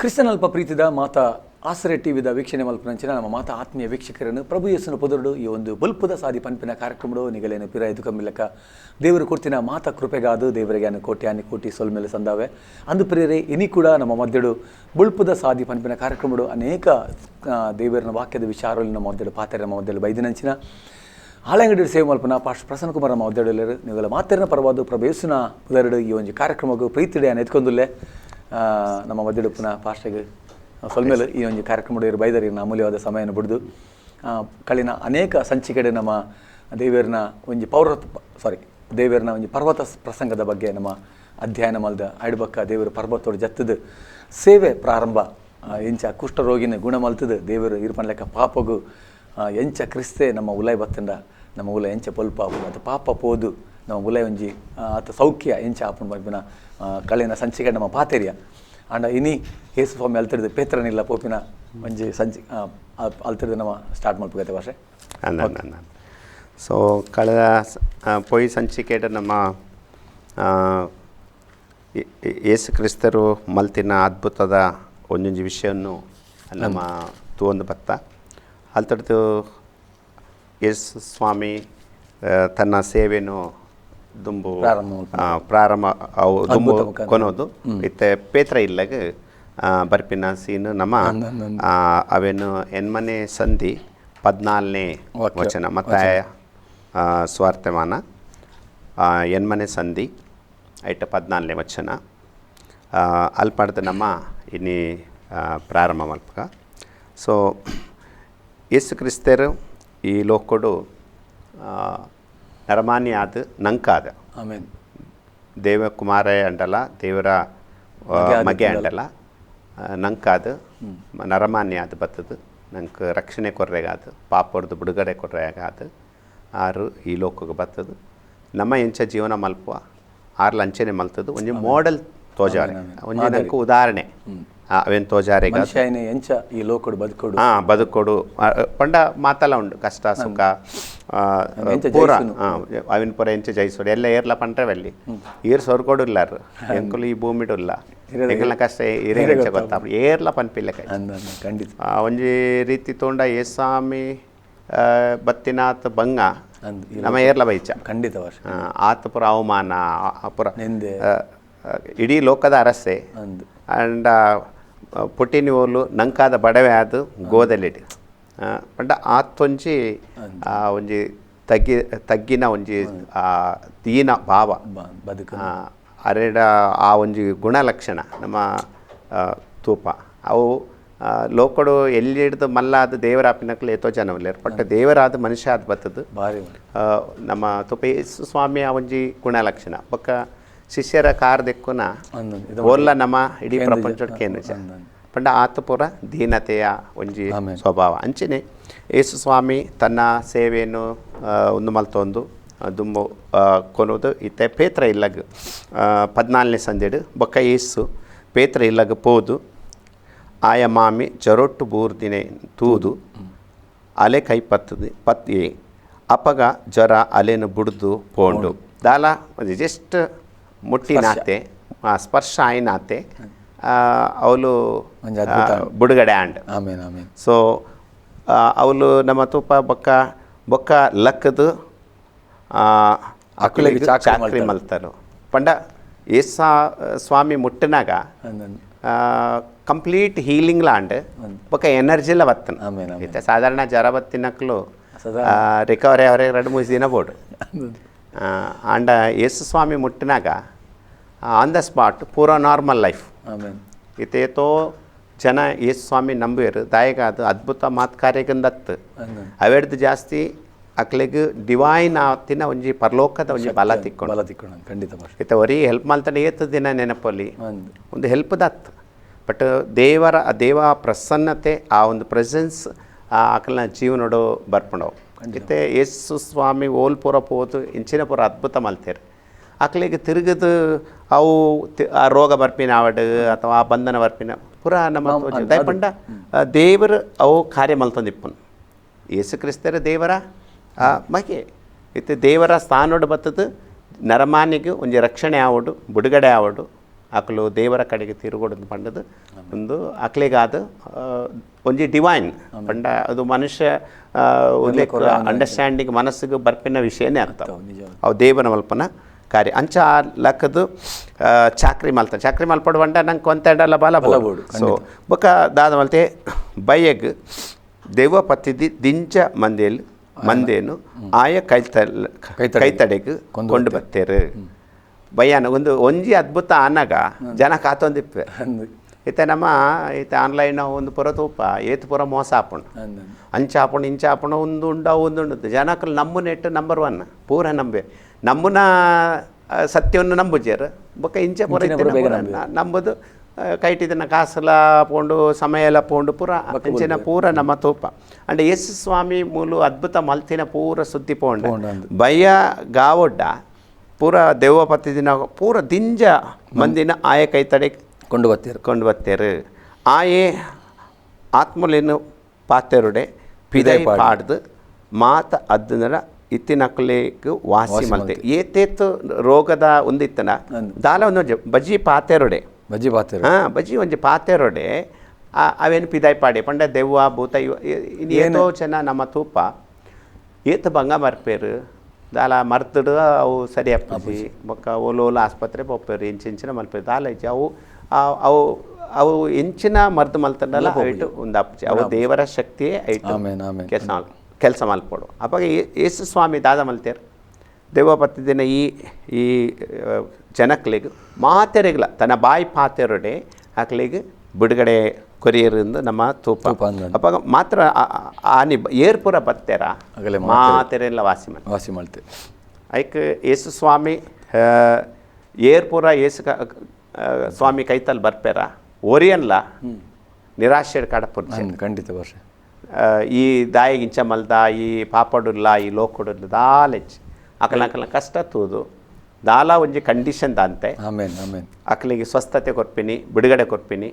ಕ್ರಿಸ್ತನಲ್ಪ ಪ್ರೀತಿದ ಮಾತಾ ಆಸರೆ ಟಿವಿದ ವೀಕ್ಷಣೆ ಮಲ್ಪನಂಚಿನ ನಮ್ಮ ಮಾತಾ ಆತ್ಮೀಯ ವೀಕ್ಷಕರನ್ನು ಪ್ರಭು ಯೇಸುನ ಪೊದರುಡು ಈ ಒಂದು ಬಲ್ಪದ ಸಾದಿ ಪಂಪಿನ ಕಾರ್ಯಕ್ರಮಡು ನಿಗಲೇನು ಇದು ಕಮ್ಮಿಲಕ ದೇವರು ಕೊಡ್ತಿನ ಮಾತ ಕೃಪೆಗಾದು ದೇವರಿಗೆ ಅನ್ನು ಕೋಟಿ ಅನ್ನು ಕೋಟಿ ಸೊಲ್ ಮೇಲೆ ಸಂದಾವೆ. ಅಂದು ಪ್ರಿಯರೇ ಇನಿ ಕೂಡ ನಮ್ಮ ಮಧ್ಯಡು ಬುಲ್ಪದ ಸಾದಿ ಪಂಪಿನ ಕಾರ್ಯಕ್ರಮಡು ಅನೇಕ ದೇವರನ ವಾಕ್ಯದ ವಿಚಾರಗಳು ನಮ್ಮ ಮಧ್ಯಡು ಪಾತ್ರೆ ನಮ್ಮ ಮಧ್ಯಡು ಬೈದಿನಂಚಿನ. ಆಲಂಗಡಿ ಸೇವೆ ಮಲ್ಪನ ಪಾಸ್ಟ್ ಪ್ರಸನ್ನ ಕುಮಾರ ನಮ್ಮ ಒದ್ದೆಡಲ್ಲರು ನೀವೆಲ್ಲ ಮಾತಿನ ಪರವಾದ ಪ್ರಭೇಸುನ ಉದರಡು ಈ ಒಂದು ಕಾರ್ಯಕ್ರಮಕ್ಕೂ ಪ್ರೀತಿಡೆ ಎತ್ಕೊಂದುಲ್ಲೆ. ಆ, ನಮ್ಮ ಒದ್ದೆಡು ಪುನಃ ಪಾಸ್ಟಿಗೆ ಸೊಲ್ಮೇಲೆ ಈ ಒಂದು ಕಾರ್ಯಕ್ರಮ ಇವರು ಬೈದರಿ ಅಮೂಲ್ಯವಾದ ಸಮಯನ ಬಿಡಿದು ಕಳಿನ ಅನೇಕ ಸಂಚಿಕೆಡೆ ನಮ್ಮ ದೇವಿಯರ್ನ ಒಂಜಿ ಪೌರತ್ ಸಾರಿ ದೇವಿಯರ್ನ ಒಂಜಿ ಪರ್ವತ ಪ್ರಸಂಗದ ಬಗ್ಗೆ ನಮ್ಮ ಅಧ್ಯಯನ ಮಲ್ದ ಆಡ್ಬಕ್ಕ ದೇವರು ಪರ್ವತೋಡು ಜತ್ತದ. ಸೇವೆ ಪ್ರಾರಂಭ ಎಂಚ ಕುಷ್ಠರೋಗಿನ ಗುಣ ಮಲ್ತದ. ದೇವರು ಇರ್ಪನ್ಲೆಕ್ಕ ಪಾಪಗು ಆ, ಎಂಚ ಕ್ರಿಸ್ತೆ ನಮ್ಮ ಉಲೈ ಬತ್ತಂಡ ನಮ್ಮ ಉಲ ಎಂಚ ಪೊಲ್ಪ ಅದು ಪಾಪ ಪೋದು. ನಮ್ಮ ಉಲೈ ಒಂಜಿ ಸೌಖ್ಯ ಎಂಚ ಆಪುಂಡು ಬಂಪಿನ ಕಳೆನ ಸಂಚಿಕೆ ನಮ್ಮ ಪಾತೆರಿಯ. ಅಂಡ ಇನಿ ಹೇಸು ಸ್ವಾಮಿ ಅಲ್ತಿರ್ದು ಪೇತ್ರನಿಲ್ಲ ಪೋಪಿನ ಒಂಜಿ ಸಂಚಿ ಅಲ್ತಿರ್ದು ನಮ್ಮ ಸ್ಟಾರ್ಟ್ ಮಲ್ಪಗತ್ತೆ ಭಾಷೆ ಸೊ ಕಳೆದ ಪೊಯ್ ಸಂಚಿಕೆಟ ನಮ್ಮ ಆ, ಏ- ಏ- ಯೇಸು ಕ್ರಿಸ್ತರು ಮಲ್ತಿನ ಅದ್ಭುತದ ಒಂದೊಂದು ವಿಷಯವನ್ನು ನಮ್ಮ ತೂವೊಂದು ಬತ್ತ. ಅಲ್ತಡ್ದು ಯೇಸು ಸ್ವಾಮಿ ತನ್ನ ಸೇವೆಯನ್ನು ದುಂಬು ಪ್ರಾರಂಭ ಅವು ದುಂಬು ಕೊನೋದು. ಇತ್ತೆ ಪೇತ್ರ ಇಲ್ಲಗೆ ಬರ್ಪಿನ ಸೀನ್ ನಮ್ಮ ಅವೇನು ಎನ್ಮನೆ ಸಂಧಿ ಪದ್ನಾಲ್ನೇ. ವಚನ ಮತ್ತೆ ಸ್ವಾರ್ಥಮಾನ ಎನ್ಮನೆ ಸಂಧಿ ಐಟ ಪದ್ನಾಲ್ನೇ ವಚನ. ಆ, ಅಲ್ಲಿ ಪಡೆದ ನಮ್ಮ ಇನ್ನಿ ಪ್ರಾರಂಭ ಮಲ್ಪಕ ಸೊ ಯೇಸು ಕ್ರಿಸ್ತರು ಈ ಲೋಕಡು ನರಮಾನ್ಯ ಆದ ನಂಕಾದ. ಆಮೇಲೆ ದೇವ ಕುಮಾರ ಅಂಡಲ ದೇವರ ಮಗೆ ಅಂಡಲ್ಲ. ನಂಕಾದ ನರಮಾನ್ಯ ಆದ ಬತ್ತದು. ನಂಗೆ ರಕ್ಷಣೆ ಕೊರ್ರೆಗಾದ ಪಾಪಡ್ದು ಬಿಡುಗಡೆ ಕೊರ್ರೆಗಾದ ಆರು ಈ ಲೋಕಕ್ಕೆ ಬತ್ತದು. ನಮ್ಮ ಎಂಚ ಜೀವನ ಮಲ್ಪುವ ಆರು ಲಂಚನೆ ಮಲ್ತದು. ಒಂಜಿ ಮೋಡಲ್ ತೋಜಾರೆ. ಒಂಜಿ. ನಂಗೆ ಉದಾಹರಣೆ. ಆ, ಅವೇನ್ ತೋಜಾರೆಗ ಮನುಷ್ಯ ಏನೇ ಎಂಚ ಈ ಲೋಕಡು ಬದುಕೋಡು ಹಾ ಬದುಕೊಡು ಆ, ಪಂಡ ಮಾತಲ್ಲ ಉಂಡು ಕಷ್ಟ ಸುಖ ಆ, ಎಂಚ ಪೂರ ಜಯಿಸುನು. ಆ, ಅವಿನ ಪೂರ ಎಂಚ ಜಯಿಸೋಡು ಎಲ್ಲ ಏರ್ಲ ಪಂಟ್ರವೆಲ್ಲಿ ಈರ್ ಸೊರ್ಕೊಡು ಇಲ್ಲಾರು ಎಂಕುಲು ಈ ಭೂಮಿಡು ಇಲ್ಲ ಇರೋದೇ- ಎಂಕಲ್ನ ಕಷ್ಟ ಇರೇ ಇರೇ ಎಂಚ ಗೊತ್ತಾಪುಂಡು. ಗೊತ್ತಾಪ ಏರ್ಲ ಪನ್ಪಿಲ್ಲ ಕೈ ಅಂದ ಅಂದ, ಖಂಡಿತ ಆ, ಒಂಜಿ ರೀತಿ ತೋಂಡ ಏಸಾಮಿ ಆ, ಬತ್ತಿನಾತ್ ಬಂಗ ಅಂದ್ ಈ ನಮ್ಮ ಏರ್ಲ ಬೈಚ ಖಂಡಿತ ಭಾಷೆ ಆ, ಆತ ಪುರ ಅವಮಾನ ಆ- ಆ ಪುರ ನಿಂದೆ ಆ, ಆ, ಇಡೀ ಲೋಕದ ಅರಸೆ ಅಂದ್ ಅಂಡ ಪುಟ್ಟಿನಿವೋಲು ನಂಕಾದ ಬಡವೆ ಆದು ಗೋದಲಿಡಿ ಪಂಡ ಆತೊಂಜಿ ಆ ಒಂಜಿ ತಗ್ಗಿ ತಗ್ಗಿನ ಒಂಜಿ ಆ ದೀನ ಭಾವ. ಬದುಕು. ಅರೆಡ ಆ ಒಂಜಿ ಗುಣಲಕ್ಷಣ ನಮ್ಮ ಆ, ತೂಪ. ಅವು ಆ, ಲೋಕಡು ಎಲ್ಲಿ ಹಿಡಿದು ಮಲ್ಲಾದ ದೇವರಾಪಿನಕ್ಲು ಎತ್ತೋ ಜನವಲ್ಲೇರು. ಬಟ್ ದೇವರಾದ ಮನುಷ್ಯ ಅದು ಬತ್ತದು. ಆ, ನಮ್ಮ ತುಪ ಯೇಸು ಸ್ವಾಮಿಯ ಒಂಜಿ ಗುಣಲಕ್ಷಣ. ಬೊಕ್ಕ ಶಿಷ್ಯರ ಕಾರ್ ದಿಕ್ಕುನ ಓಲ್ಲ ನಮ್ಮ ಇಡೀ ಕೇಂದ್ರ ಜ- ಕೇಂದ್ರ. ಪಂಡ ಆತಪುರ ದೀನತೆಯ ಒಂಜಿ ಸ್ವಭಾವ. ಅಂಚನೆ ಯೇಸು ಸ್ವಾಮಿ ತನ್ನ ಸೇವೆಯನ್ನು ಒಂದು ಮಲ್ತೊಂದು ದುಂಬು ಕೊನೋದು. ಇತ್ತೆ ಪೇತ್ರ ಇಲ್ಲಗ್ ಪದ್ನಾಲ್ನೇ ಸಂದೆಡು ಬೊಕ್ಕ ಏಸು ಪೇತ್ರ ಇಲ್ಲಗ್ ಪೋದು. ಆಯ ಮಾಮಿ ಜರೊಟ್ಟು ಬೂರ್ದಿನೆ ತೂದು. ಅಲೆ ಕೈ ಪತ್ತದೆ ಪತ್ತಿ ಅಪಗ ಜ್ವರ ಅಲೆನು ಬುಡ್ದು ಪೋಂಡು. ದಾಲ ಜಸ್ಟ್ ಮುಟ್ಟಿನಾತೆ ಆ, ಸ್ಪರ್ಶ ಆಯ್ನಾತೆ ಅವಳು ಒಂಜಿ ಅದ್ಭುತ. ಬುಡುಗಡೆ ಆಂಡ್ ಆಮೇನ್ ಆಮೇನ್ ಸೊ ಅವಳು ನಮ್ಮ ತುಪ್ಪ ಬೊಕ್ಕ ಬೊಕ್ಕ ಲಕ್ಕದು ಅಕ್ಲೆಗ್ ಚಾಕ್ರಿ ಚಾಕ್ರಿ ಮಲ್ತಾರು ಪಂಡ ಏಸ ಸ್ವಾಮಿ ಮುಟ್ಟಿನಾಗ ಅಂದ್ ಅಂದ್. ಕಂಪ್ಲೀಟ್ ಹೀಲಿಂಗ್ ಲಾಂಡ್ ಬೊಕ್ಕ ಎನರ್ಜಿಲ ಬತ್ತನ ಆಮೇನ್ ಆಮೇನ್. ಇತ್ತೆ ಸಾಧಾರಣ ಜ್ವರ ಬತ್ತಿನಕ್ಲು ಸದಾ ರಿಕವರಿ ಅವರೇ ಎರಡು ಮೂರು ದಿನ ಬೋಡು ಅಂದ್ ಅಂದ್. ಆ, ಅಂಡ ಯೇಸು ಸ್ವಾಮಿ ಮುಟ್ಟಿನಾಗ ಆನ್ ದ ಸ್ಪಾಟ್ ಪೂರ ನಾರ್ಮಲ್ ಲೈಫ್ ಇತೇತೋ ಜನ ಯೇಸು ಸ್ವಾಮಿ ನಂಬಿಯರು ದಾಯಗ ಅದು ಅದ್ಭುತ ಮಾತು ಕಾರ್ಯಗಂದತ್ತು. ಅವೆಡ್ದು ಜಾಸ್ತಿ ಅಕ್ಲೆಗ್ ಡಿವೈನ್ ಆತಿನ ಒಂಜಿ ಪರಲೋಕದ ಒಂಜಿ ಬಲ ತಿಕ್ಕೊಂಡು. ಬಲ ತಿಕ್ಕೊಂಡು ಖಂಡಿತ ಇತ್ತ ಇತ ಒರಿ ಹೆಲ್ಪ್ ಮಾಡ್ತಾನೆ ಏತ ದಿನ ನೆನಪಲ್ಲಿ ಒಂದು ಹೆಲ್ಪ್ ದತ್. ಬಟ್ ದೇವರ ದೇವ ಪ್ರಸನ್ನತೆ ಆ ಒಂದು ಪ್ರೆಸೆನ್ಸ್ ಆ ಆಕಲ್ನ ಜೀವನೋಡು ಬರ್ಪಣವು ಇತ್ತೆ ಯೇಸು ಸ್ವಾಮಿ ಓಲ್ ಪೂರ ಪೋತು ಇಂಚಿನ ಪೂರ ಅದ್ಭುತ ಮಲ್ತೇರು. ಅಕ್ಲಿಗೆ ತಿರುಗದು ಅವು ಆ ರೋಗ ಬರ್ಪಿನ ಆವಡ್ ಅಥವಾ ಆ ಬಂಧನ ಬರ್ಪಿನ ಪುರ ನಮ್ಮ. ದಯಪಂಡ ದೇವರು ಅವು ಕಾರ್ಯ ಮಲ್ತಂದಿಪ್ಪನು ಯೇಸು ಕ್ರಿಸ್ತರ ದೇವರ ಮಗೆ ಇತ್ತೆ ದೇವರ ಸ್ಥಾನೋಡು ಬತ್ತದು ನರಮಾನಿಗೆ ಒಂಜಿ ರಕ್ಷಣೆ ಆವಡು ಬಿಡುಗಡೆ ಆವಡು. ಅಕ್ಲು ದೇವರ ಕಡೆಗೆ ತಿರುಗೋಡು ಪಂಡದು ಒಂದು ಅಕ್ಲೆಗಾದ ಒಂಜಿ ಡಿವೈನ್ ಪಂಡ ಅದು ಮನುಷ್ಯ ಅಂಡರ್ಸ್ಟ್ಯಾಂಡಿಂಗ್ ಮನಸ್ಸಿಗೆ ಬರ್ಪಿನ ವಿಷಯನೇ ಅರ್ಥ. ಅವು ದೇವನ ಮಲ್ಪನ ಕಾರ್ಯ. ಅಂಚ ಆ ಲಕ್ಕದು ಚಾಕ್ರಿ ಮಲ್ತ. ಚಾಕ್ರಿ ಮಲ್ಪಡು ಪಂಡ ನಂಗೆ ಕೊಂತೆಂಡಲ್ಲ ಬಲ ಬಲಬೋಡು, ಸೊ ಬೊಕ ದಾದ ಮಲ್ತೆ ಬಯ್ಯಗ್ ದೇವ ಪತ್ತಿದ್ದಿ ದಿಂಚ ಮಂದೇಲು ಮಂದೇನು ಆಯ ಕೈತ ಕೈತಡೆಗೆ ಕೊಂಡು ಬತ್ತೇರು. ಬಯ್ಯನ ಒಂದು ಒಂಜಿ ಅದ್ಭುತ ಅನ್ನಗ ಜನ ಕಾತೊಂದಿಪ್ಪೆ. ಇತ್ತೆ ನಮ್ಮ ಇತ್ತೆ ಆನ್ಲೈನ್ ಒಂದು ಪುರ ತೂಪ ಏತ್ ಪುರ ಮೋಸ ಆಪಣ ಅಂಚ ಆಪಣ ಇಂಚ ಆಪಣ ಒಂದು ಉಂಡ ಒಂದು ಉಂಡು ಜನಕ್ಕೆ ನಮ್ಮ ನೆಟ್ ನಂಬರ್ ಒನ್ ಪೂರ ನಂಬೆ. ನಮ್ಮನ ಸತ್ಯವನ್ನು ನಂಬುಜೇರು. ಬೊಕ್ಕ ಇಂಚೆ ಪೂರ ನಂಬುದು. ಕೈಟಿದನ್ನ ಕಾಸಲ ಪೋಂಡು ಸಮಯ ಎಲ್ಲ ಪೋಂಡು ಪೂರ ಅಂಚಿನ ಪೂರ ನಮ್ಮ ತೂಪ. ಅಂಡ್ ಯೇಸು ಸ್ವಾಮಿ ಮೂಲು ಅದ್ಭುತ ಮಲ್ತಿನ ಪೂರ ಸುದ್ದಿ ಪೋಂಡ. ಭಯ ಗಾವೊಡ್ಡ ಪೂರ ದೆವ್ವ ಪತ್ತಿ ದಿನ ಪೂರ ದಿಂಜ ಮಂದಿನ ಆಯ ಕೈತಡೆ ಕೊಂಡು ಬತ್ತೇರು ಕೊಂಡು ಬತ್ತೇರು ಆಯೆ ಆತ್ಮಲೇನು ಪಾತೆರುಡೆ ಪಿದೈ ಪಾಡ್ದು. ಮಾತ ಅದ್ದನರ ಇತ್ತಿನಕ್ಲೇಗು ವಾಸಿ ಮಲ್ತೆ. ಏತೇತು ರೋಗದ ಒಂದಿತ್ತನ? ದಾಲ ಒಂದು ಬಜಿ ಪಾತೆರುಡೆ. ಬಜ್ಜಿ ಪಾತೆರು ಹಾಂ ಬಜಿ ಒಂಜಿ ಪಾತೆರುಡೆ ಆ- ಅವೇನು ಪಿದಾಯ್ ಪಾಡಿ ಪಂಡ ದೆವ್ವ ಭೂತ ಇವ ಏನೋ? ಚೆನ್ನ ನಮ್ಮ ತೂಪ ಏತು ಬಂಗ ಮರ್ಪೇರು ದಾಲ ಮರ್ತಡು ಅವು ಸರಿ ಅಪ್ಪಿ ಬೊಕ್ಕ ಓಲು ಓಲು ಆಸ್ಪತ್ರೆ ಪೋಪೇರು ಇಂಚಿಂಚಿನ ಮಲ್ಪೇರು ದಾಲ ಇಜ್ಜಿ ಅವು ಅವು ಅವು ಇಂಚಿನ ಮರ್ದು ಮಲ್ತಂಡಲ್ಲ ಐಟು ಒಂದು ಅಪ್ಪಿ ಅವು ದೇವರ ಶಕ್ತಿಯೇ ಐಟು ಕೆಲಸ ಕೆಲಸ ಮಲ್ಪಡು. ಅಪ್ಪಾಗ ಯೇಸು ಸ್ವಾಮಿ ದಾದ ಮಲ್ತೇರು ದೇವಪತ್ತಿ ದಿನ ಈ ಈ ಜನಕ್ಲಿಗೆ ಮಾತೆರೆಗ್ಲ ತನ್ನ ಬಾಯಿ ಪಾತೆರೊಡೆ ಆಕ್ಲಿಗೆ ಬಿಡುಗಡೆ ಕೊರಿಯರಿಂದ ನಮ್ಮ ತೂಪ. ಅಪ್ಪ ಅಪ್ಪಾಗ ಮಾತ್ರ ಆನಿ ಏರ್ಪುರ ಬತ್ತೆರ? ಆಗಲೇ ಮಾತೆರೆಲ್ಲ ವಾಸಿ ಮಾಡಿ ವಾಸಿ ಮಾಡ್ತೆ ಐಕ್ ಯೇಸು ಸ್ವಾಮಿ ಏರ್ಪುರ ಏಸು ಸ್ವಾಮಿ ಕೈತಲ್ಲಿ ಬರ್ಪೇರ? ಒರಿಯನ್ಲ? ನಿರಾಶೆ ಕಡಪುರ್ ಖಂಡಿತ ವರ್ಷ ಈ ದಾಯಿ ಇಂಚ ಮಲ್ದ ಈ ಪಾಪಡುಲ್ಲ ಈ ಲೋಕಡುಲ್ಲ ದಾಲೆಚ್ ಅಕಲ ಅಕಲ ಕಷ್ಟ ತೂದು. ದಾಲ ಒಂಜಿ ಕಂಡೀಷನ್ ದಾಂತೆ. ಆಮೇಲೆ ಆಮೇಲೆ ಅಕಲಿಗೆ ಸ್ವಸ್ಥತೆ ಕೊರ್ಪಿನಿ ಬಿಡುಗಡೆ ಕೊರ್ಪಿನಿ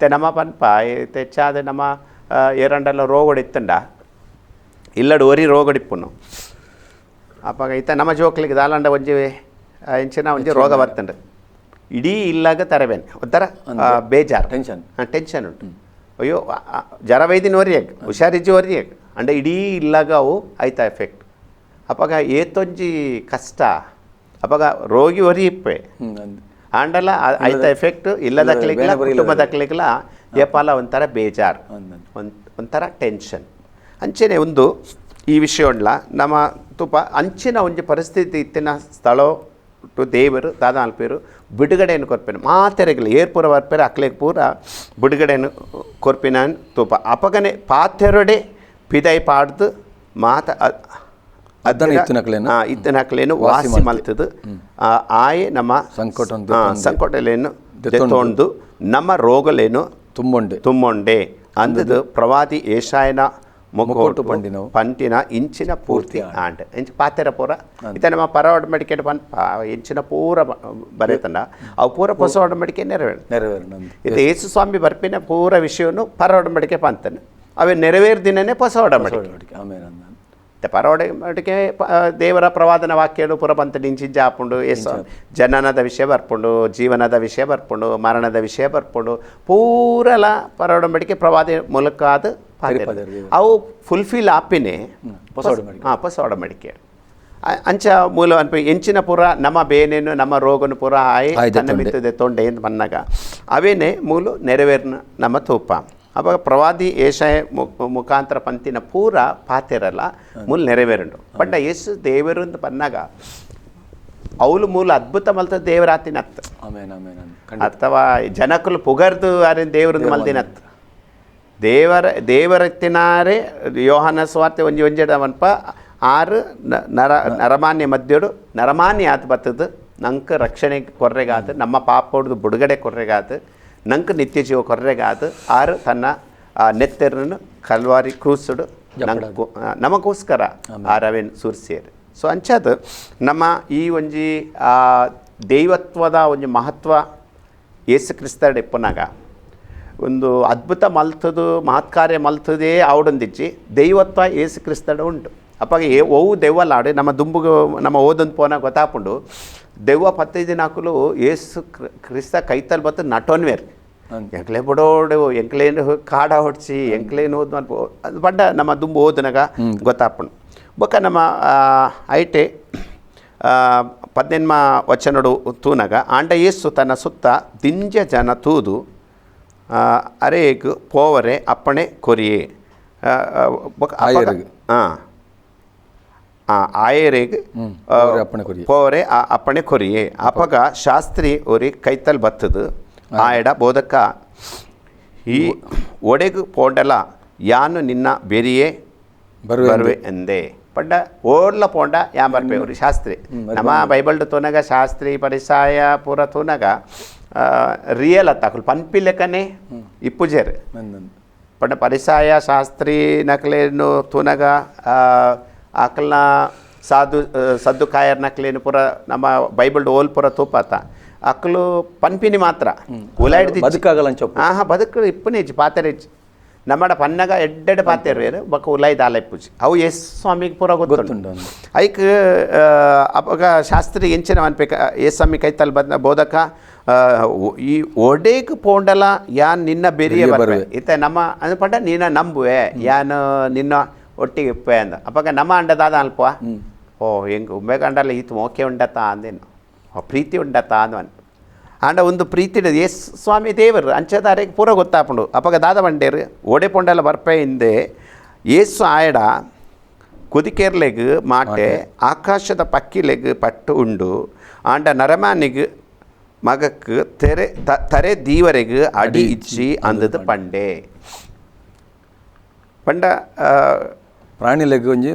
ಇತ್ತೆ ನಮ್ಮ ಪನ್ಪ ಇತ್ತೆ ಹೆಚ್ಚಾದ ನಮ್ಮ ಆ, ಏರಂಡಲ್ಲ ರೋಗಡಿತ್ತಂಡ ಇಲ್ಲಡು ಒರಿ ರೋಗಡಿಪ್ಪುನು ಅಪ್ಪಾಗ ಇತ್ತ ನಮ್ಮ ಜೋಕ್ಲಿಗೆ ದಾಲಾಂಡ ಒಂಜಿ ಆ, ಇಂಚಿನ ಒಂಜಿ ರೋಗ ಬರ್ತಂಡು ಇಡೀ ಇಲ್ಲಾಗ ತರಬೇನೆ ಒಂಥರ ಆ, ಬೇಜಾರು ಟೆನ್ಷನ್ ಟೆನ್ಷನ್ ಉಂಟು ಅಯ್ಯೋ ಆ- ಆ ಜರ ವೈದಿನ ಒರಿಯಗ್ ಹುಷಾರಿಜ್ಜಿ ಒರಿಯಗ್ ಅಂಡ ಇಡೀ ಇಲ್ಲಾಗ ಅವು ಐತ ಎಫೆಕ್ಟ್ ಅಪ್ಪಾಗ ಏತೊಂಜಿ ಕಷ್ಟ ಅಪ್ಪಾಗ ರೋಗಿ ಒರಿಯಿಪ್ಪೆ ಹ್ಞೂ ಅಂದು ಆಯ್ತ ಎಫೆಕ್ಟ್ ಇಲ್ಲದ ಕ್ಲಿಕ್ಲ ಕುಟುಂಬದ ಕ್ಲಿಕ್ಲ ಏಪಾಲ ಒಂಥರ ಬೇಜಾರು. ಒಂದು ಒಂಥರ ಟೆನ್ಷನ್ ಅಂಚೆನೆ ಒಂದು ಈ ವಿಷಯ ಉಂಡ್ಲ. ನಮ್ಮ ತುಪ ಅಂಚಿನ ಒಂಜಿ ಪರಿಸ್ಥಿತಿ ಇತ್ತಿನ ಸ್ಥಳ ಟು ದೇವರು ದಾದ ಅಲ್ಪೇರು ಬಿಡುಗಡೆಯನ್ನು ಕೊರ್ಪೇನು. ಮಾತೆರೆಗಲು ಏರ್ಪುರ ವರ್ಪೇರು ಅಕ್ಲೆಗ್ ಪೂರ ಬಿಡುಗಡೆಯನ್ನು ಕೊರ್ಪಿನ ತುಪ. ಅಪಗನೆ ಪಾತೆರೊಡೆ ಪಿದೈ ಪಾಡ್ದು ಮಾತ ಅದನ್ನ ಇತ್ತಿನಕ್ಲೇನು? ಆ, ಇತ್ತಿನಕ್ಲೇನು ವಾಸಿ ಮಲ್ತದು ಆ, ಆಯೆ ನಮ್ಮ ಸಂಕಟವನ್ನು ಆ, ಸಂಕಟಲೇನು ದೆತ್ತೊಂದು ನಮ್ಮ ರೋಗಲೇನು ತುಂಬೊಂಡೆ ತುಮ್ಮೊಂಡೆ ಅಂದದು ಪ್ರವಾದಿ ಏಷಾಯನ ಮುಕ್ಕೋಟು ಮುಕ್ಕೋಟು ಪಂಡಿನವು. ಪಂಟಿನ ಇಂಚಿನ ಪೂರ್ತಿ ಆಂಡ್ ಇಂಚ ಪಾತೆರ ಪೂರ ಇತ್ತ ನಮ್ಮ ಪರ ಒಡಂಬಡಿಕೆ ಪನ್ ಇಂಚಿನ ಪೂರ ಬ- ಬರೆತಂಡ ಅವು ಪೂರ ಹೊಸ ಒಡಂಬಡಿಕೆ ನೆರವೇರು ನೆರವೇರು ನಂದು ಇದು ಯೇಸು ಸ್ವಾಮಿ ಬರ್ಪಿನ ಪೂರ ವಿಷಯವನ್ನು ಪರ ಒಡಂಬಡಿಕೆ ಪಂತನು ಅವೇ ನೆರವೇರ್ ದಿನನೇ ಹೊಸ ಒಡಂಬಡಿಕೆ ಆಮೇನ್ ಅಂದು ಮತ್ತೆ ಪರ ಒಡಂಬಡಿಕೆ ಪ- ದೇವರ ಪ್ರವಾದನ ವಾಕ್ಯಗಳು ಪೂರ ನಿಂಚಿಂಜ ಹಾಪುಂಡು ಯೇಸು ಜನನದ ವಿಷಯ ಬರ್ಪುಂಡು ಜೀವನದ ವಿಷಯ ಬರ್ಪುಂಡು ಮರಣದ ವಿಷಯ ಬರ್ಪುಂಡು ಪೂರಲ ಪರ ಪ್ರವಾದ ಮೂಲಕ ಅದು. ಅವು ಫುಲ್ಫಿಲ್ ಆಪಿನೇ. ಹಾಂ ಹೊಸ ಒಡಂಬಡಿಕೆ ಅಂಚ ಮೂಲ ಅನ್ಪ ಎಂಚಿನ ಪುರ ನಮ್ಮ ಬೇನೇನು ನಮ್ಮ ರೋಗನು ಪುರ ಆಯ್. ಮಿತ್ತದೆ ತೊಂಡೆ ಅಂತ ಬಂದಾಗ ಅವೇನೆ ಮೂಲು ನೆರವೇರ್ನ ನಮ್ಮ ತೂಪ ಅವಾಗ ಪ್ರವಾದಿ ಏಷಾಯ ಮುಖಾಂತರ ಪಂತಿನ ಪೂರ ಪಾತೆರಲ್ಲ ಮೂಲ ನೆರವೇರುಂಡು ಬಟ್ ಯೇಸು ದೇವರು ಅಂತ ಬಂದಾಗ ಅವಳು ಮೂಲ ಅದ್ಭುತ ಮಲ್ತ ದೇವರಾತಿನತ್ ಅಥವಾ ಜನಕಲು ಪುಗರ್ದು ಅರೆ ದೇವ್ರದ್ದು ಮಲ್ದಿನತ್ ದೇವರ ದೇವರತ್ತಿನಾರೆ ಯೋಹನ ಸ್ವಾರ್ತೆ ಒಂಜಿ ಒಂಜೆಡವನ್ಪ ಆರು ನರ ನರಮಾನ್ಯ ಮಧ್ಯಡು ನರಮಾನ್ಯ ಆತು ಬತ್ತದು ನಂಗೆ ರಕ್ಷಣೆ ಕೊರ್ರೆಗಾತು ನಮ್ಮ ಪಾಪ ಹೊಡೆದು ಬಿಡುಗಡೆ ಕೊರ್ರೆಗಾತು ನಂಗೆ ನಿತ್ಯ ಜೀವ ಕೊರ್ರೆಗಾದ ಆರು ತನ್ನ ನೆತ್ತರನ್ನು ಕಲ್ವಾರಿ ಕ್ರೂಸುಡು ನಂಗೆ ನಮಗೋಸ್ಕರ ಆರವೇನು ಸುರ್ಸಿಯರು. ಸೊ ಅಂಚಾದ ನಮ್ಮ ಈ ಒಂಜಿ ದೈವತ್ವದ ಒಂಜಿ ಮಹತ್ವ ಯೇಸು ಕ್ರಿಸ್ತಡೆ ಇಪ್ಪನಾಗ ಒಂದು ಅದ್ಭುತ ಮಲ್ತದು ಮಹತ್ಕಾರ್ಯ ಮಲ್ತದೇ ಆವಡೊಂದಿಚ್ಚಿ ದೈವತ್ವ ಏಸು ಕ್ರಿಸ್ತಡ ಉಂಟು. ಅಪ್ಪಾಗ ಏ ಓವು ದೆವ್ವಲಾಡಿ ನಮ್ಮ ದುಂಬುಗ ನಮ್ಮ ಓದೊಂದು ಪೋನ ಗೊತ್ತಾಪುಂಡು. ದೆವ್ವ ಪತ್ತೈದು ನಾಲ್ಕುಲು ಏಸು ಕ್ರಿ- ಕ್ರಿಸ್ತ ಕೈತಲ್ಲಿ ಬತ್ತು ನಟೋನ್ವೇರ್ ಎಂಕ್ಲೆ ಬಡೋಡು ಎಂಕ್ಲೇನು ಕಾಡ ಹೊಡ್ಸಿ ಎಂಕ್ಲೇನು ಓದ್ ಮಾಡ್ಬೋ ಅದು ಬಡ್ಡ ನಮ್ಮ ದುಂಬು ಹೋದನಾಗ ಗೊತ್ತಾಪಣು ಬೊಕ್ಕ ನಮ್ಮ ಐಟೆ ಪದ್ನೆನ್ಮ ವಚನಡು ತೂನಾಗ ಆಂಡ ಏಸು ತನ್ನ ಸುತ್ತ ದಿಂಜ ಜನ ತೂದು ಅರೇಗ್ ಪೋವರೆ ಅಪ್ಪಣೆ ಕೊರಿಯೇ. ಹಾಂ ಆಯರೆಗ್. ಪೋರೆ ಆ, ಅಪ್ಪಣೆ ಕೊರಿಯೇ. ಅಪಗ ಶಾಸ್ತ್ರಿ ಒರಿ ಕೈತಲ್ ಬತ್ತದು. ಆಯಡ ಬೋಧಕ ಈ ಒಡೆಗು ಪೋಂಡಲ ಯಾನು ನಿನ್ನ ಬೆರಿಯೇ ಬರುವೆ ಬರುವೆ ಎಂದೆ. ಪಂಡ ಓರ್ಲ ಪೋಂಡ ಯಾ ಬರ್ಪೆ ಅವ್ರಿ? ಶಾಸ್ತ್ರಿ. ನಮ್ಮ ಬೈಬಲ್ ತೋನಗ ಶಾಸ್ತ್ರಿ ಪರಿಸಾಯ ಪೂರ ತೋನಾಗ ರಿಯಲ್ ಅತ್ತಾಕುಲ್ ಪನ್ಪಿ ಲೆಕ್ಕನೇ ಇಪ್ಪುಜೇರ್. ಪಂಡ ಪರಿಸಾಯ ಶಾಸ್ತ್ರಿ ನಕಲೇನು ತೂನಗ ಆಕಲ್ನ ಸಾಧು ಸದ್ದು ಕಾಯರ್ ನಕಲೇನು ಪೂರ ನಮ್ಮ ಬೈಬಲ್ ಓಲ್ ಪೂರ ತೂಪಾತ ಅಕ್ಕಲು ಪನ್ಪಿನಿ ಮಾತ್ರ. ಉಲಾಯ್ಡ್ದಿ ಬದುಕಾಗಲ್ಲ ಹಾಂ ಹಾಂ ಬದುಕು ಹಾ ಬದುಕು ಇಪ್ಪನೇಜಿ ಪಾತೆರೇಜಿ ನಮ್ಮಡ ಪನ್ನಗ ಎಡ್ಡೆಡ್ ಪಾತೆರು ಬಕ್ಕ ಉಲಾಯ್ ದಾಲ ಇಪ್ಪುಜಿ. ಅವು ಎಸ್ ಸ್ವಾಮಿಗೆ ಪೂರ ಗೊತ್ತು ಗೊತ್ತುಂಟು ಅಂದ್ ಐಕ್ ಅವಾಗ ಶಾಸ್ತ್ರಿ ಎಂಚಿನ ಅನ್ಬೇಕು ಎಸ್ ಸ್ವಾಮಿ ಕೈತಲ್ ಬಂದ ಬೋಧಕ ಈ ಒಡೇಕ್ ಪೋಂಡಲ ಯಾನ್ ನಿನ್ನ ಬೆರಿಯ ಇತ್ತ ಇತ್ತೆ ನಮ್ಮ ಅನ್ಪಂಡ ನೀನ ನಂಬುವೆ ಯಾನ್ ನಿನ್ನ ಒಟ್ಟಿಗೆ ಇಪ್ಪೆ ಅಂದ. ಅಪಗ ನಮ್ಮ ಅಂಡದಾದ ಅಲ್ಪ. ಓ ಹೆಂಗ್ ಉಮ್ಮೆಗ ಅಂಡಲ್ಲ ಈತು ಮೋಕೆ ಉಂಡತ ಅಂದೇನು. ಓ ಪ್ರೀತಿ ಉಂಡತ ಅಂದವನ್. ಆಂಡ ಒಂದು ಪ್ರೀತಿ ಎಸ್ ಸ್ವಾಮಿ ದೇವರು ಅಂಚದಾರಿಗೆ ಪೂರ ಗೊತ್ತಾಪುಂಡು. ಅಪಗ ದಾದ ಬಂಡೇರು ಓಡೆ ಪೊಂಡಲ ಬರ್ಪೆ ಹಿಂದೆ ಏಸು ಆಯಡ ಕುದಿಕೆರ್ಲೆಗ್ ಮಾಟೆ ಆಕಾಶದ ಪಕ್ಕಿಲೆಗ್ ಪಟ್ಟು ಉಂಡು. ಆಂಡ ನರಮಾನಿಗ್ ಮಗಕ್ ತೆರೆ ತ- ತರೆ ದೀವರೆಗ್ ಅಡಿ ಇಚ್ಚಿ ಅಂದದ ಪಂಡೆ. ಪಂಡ. ಆ, ಪ್ರಾಣಿ ಲೆಗ್ ಒಂಜಿ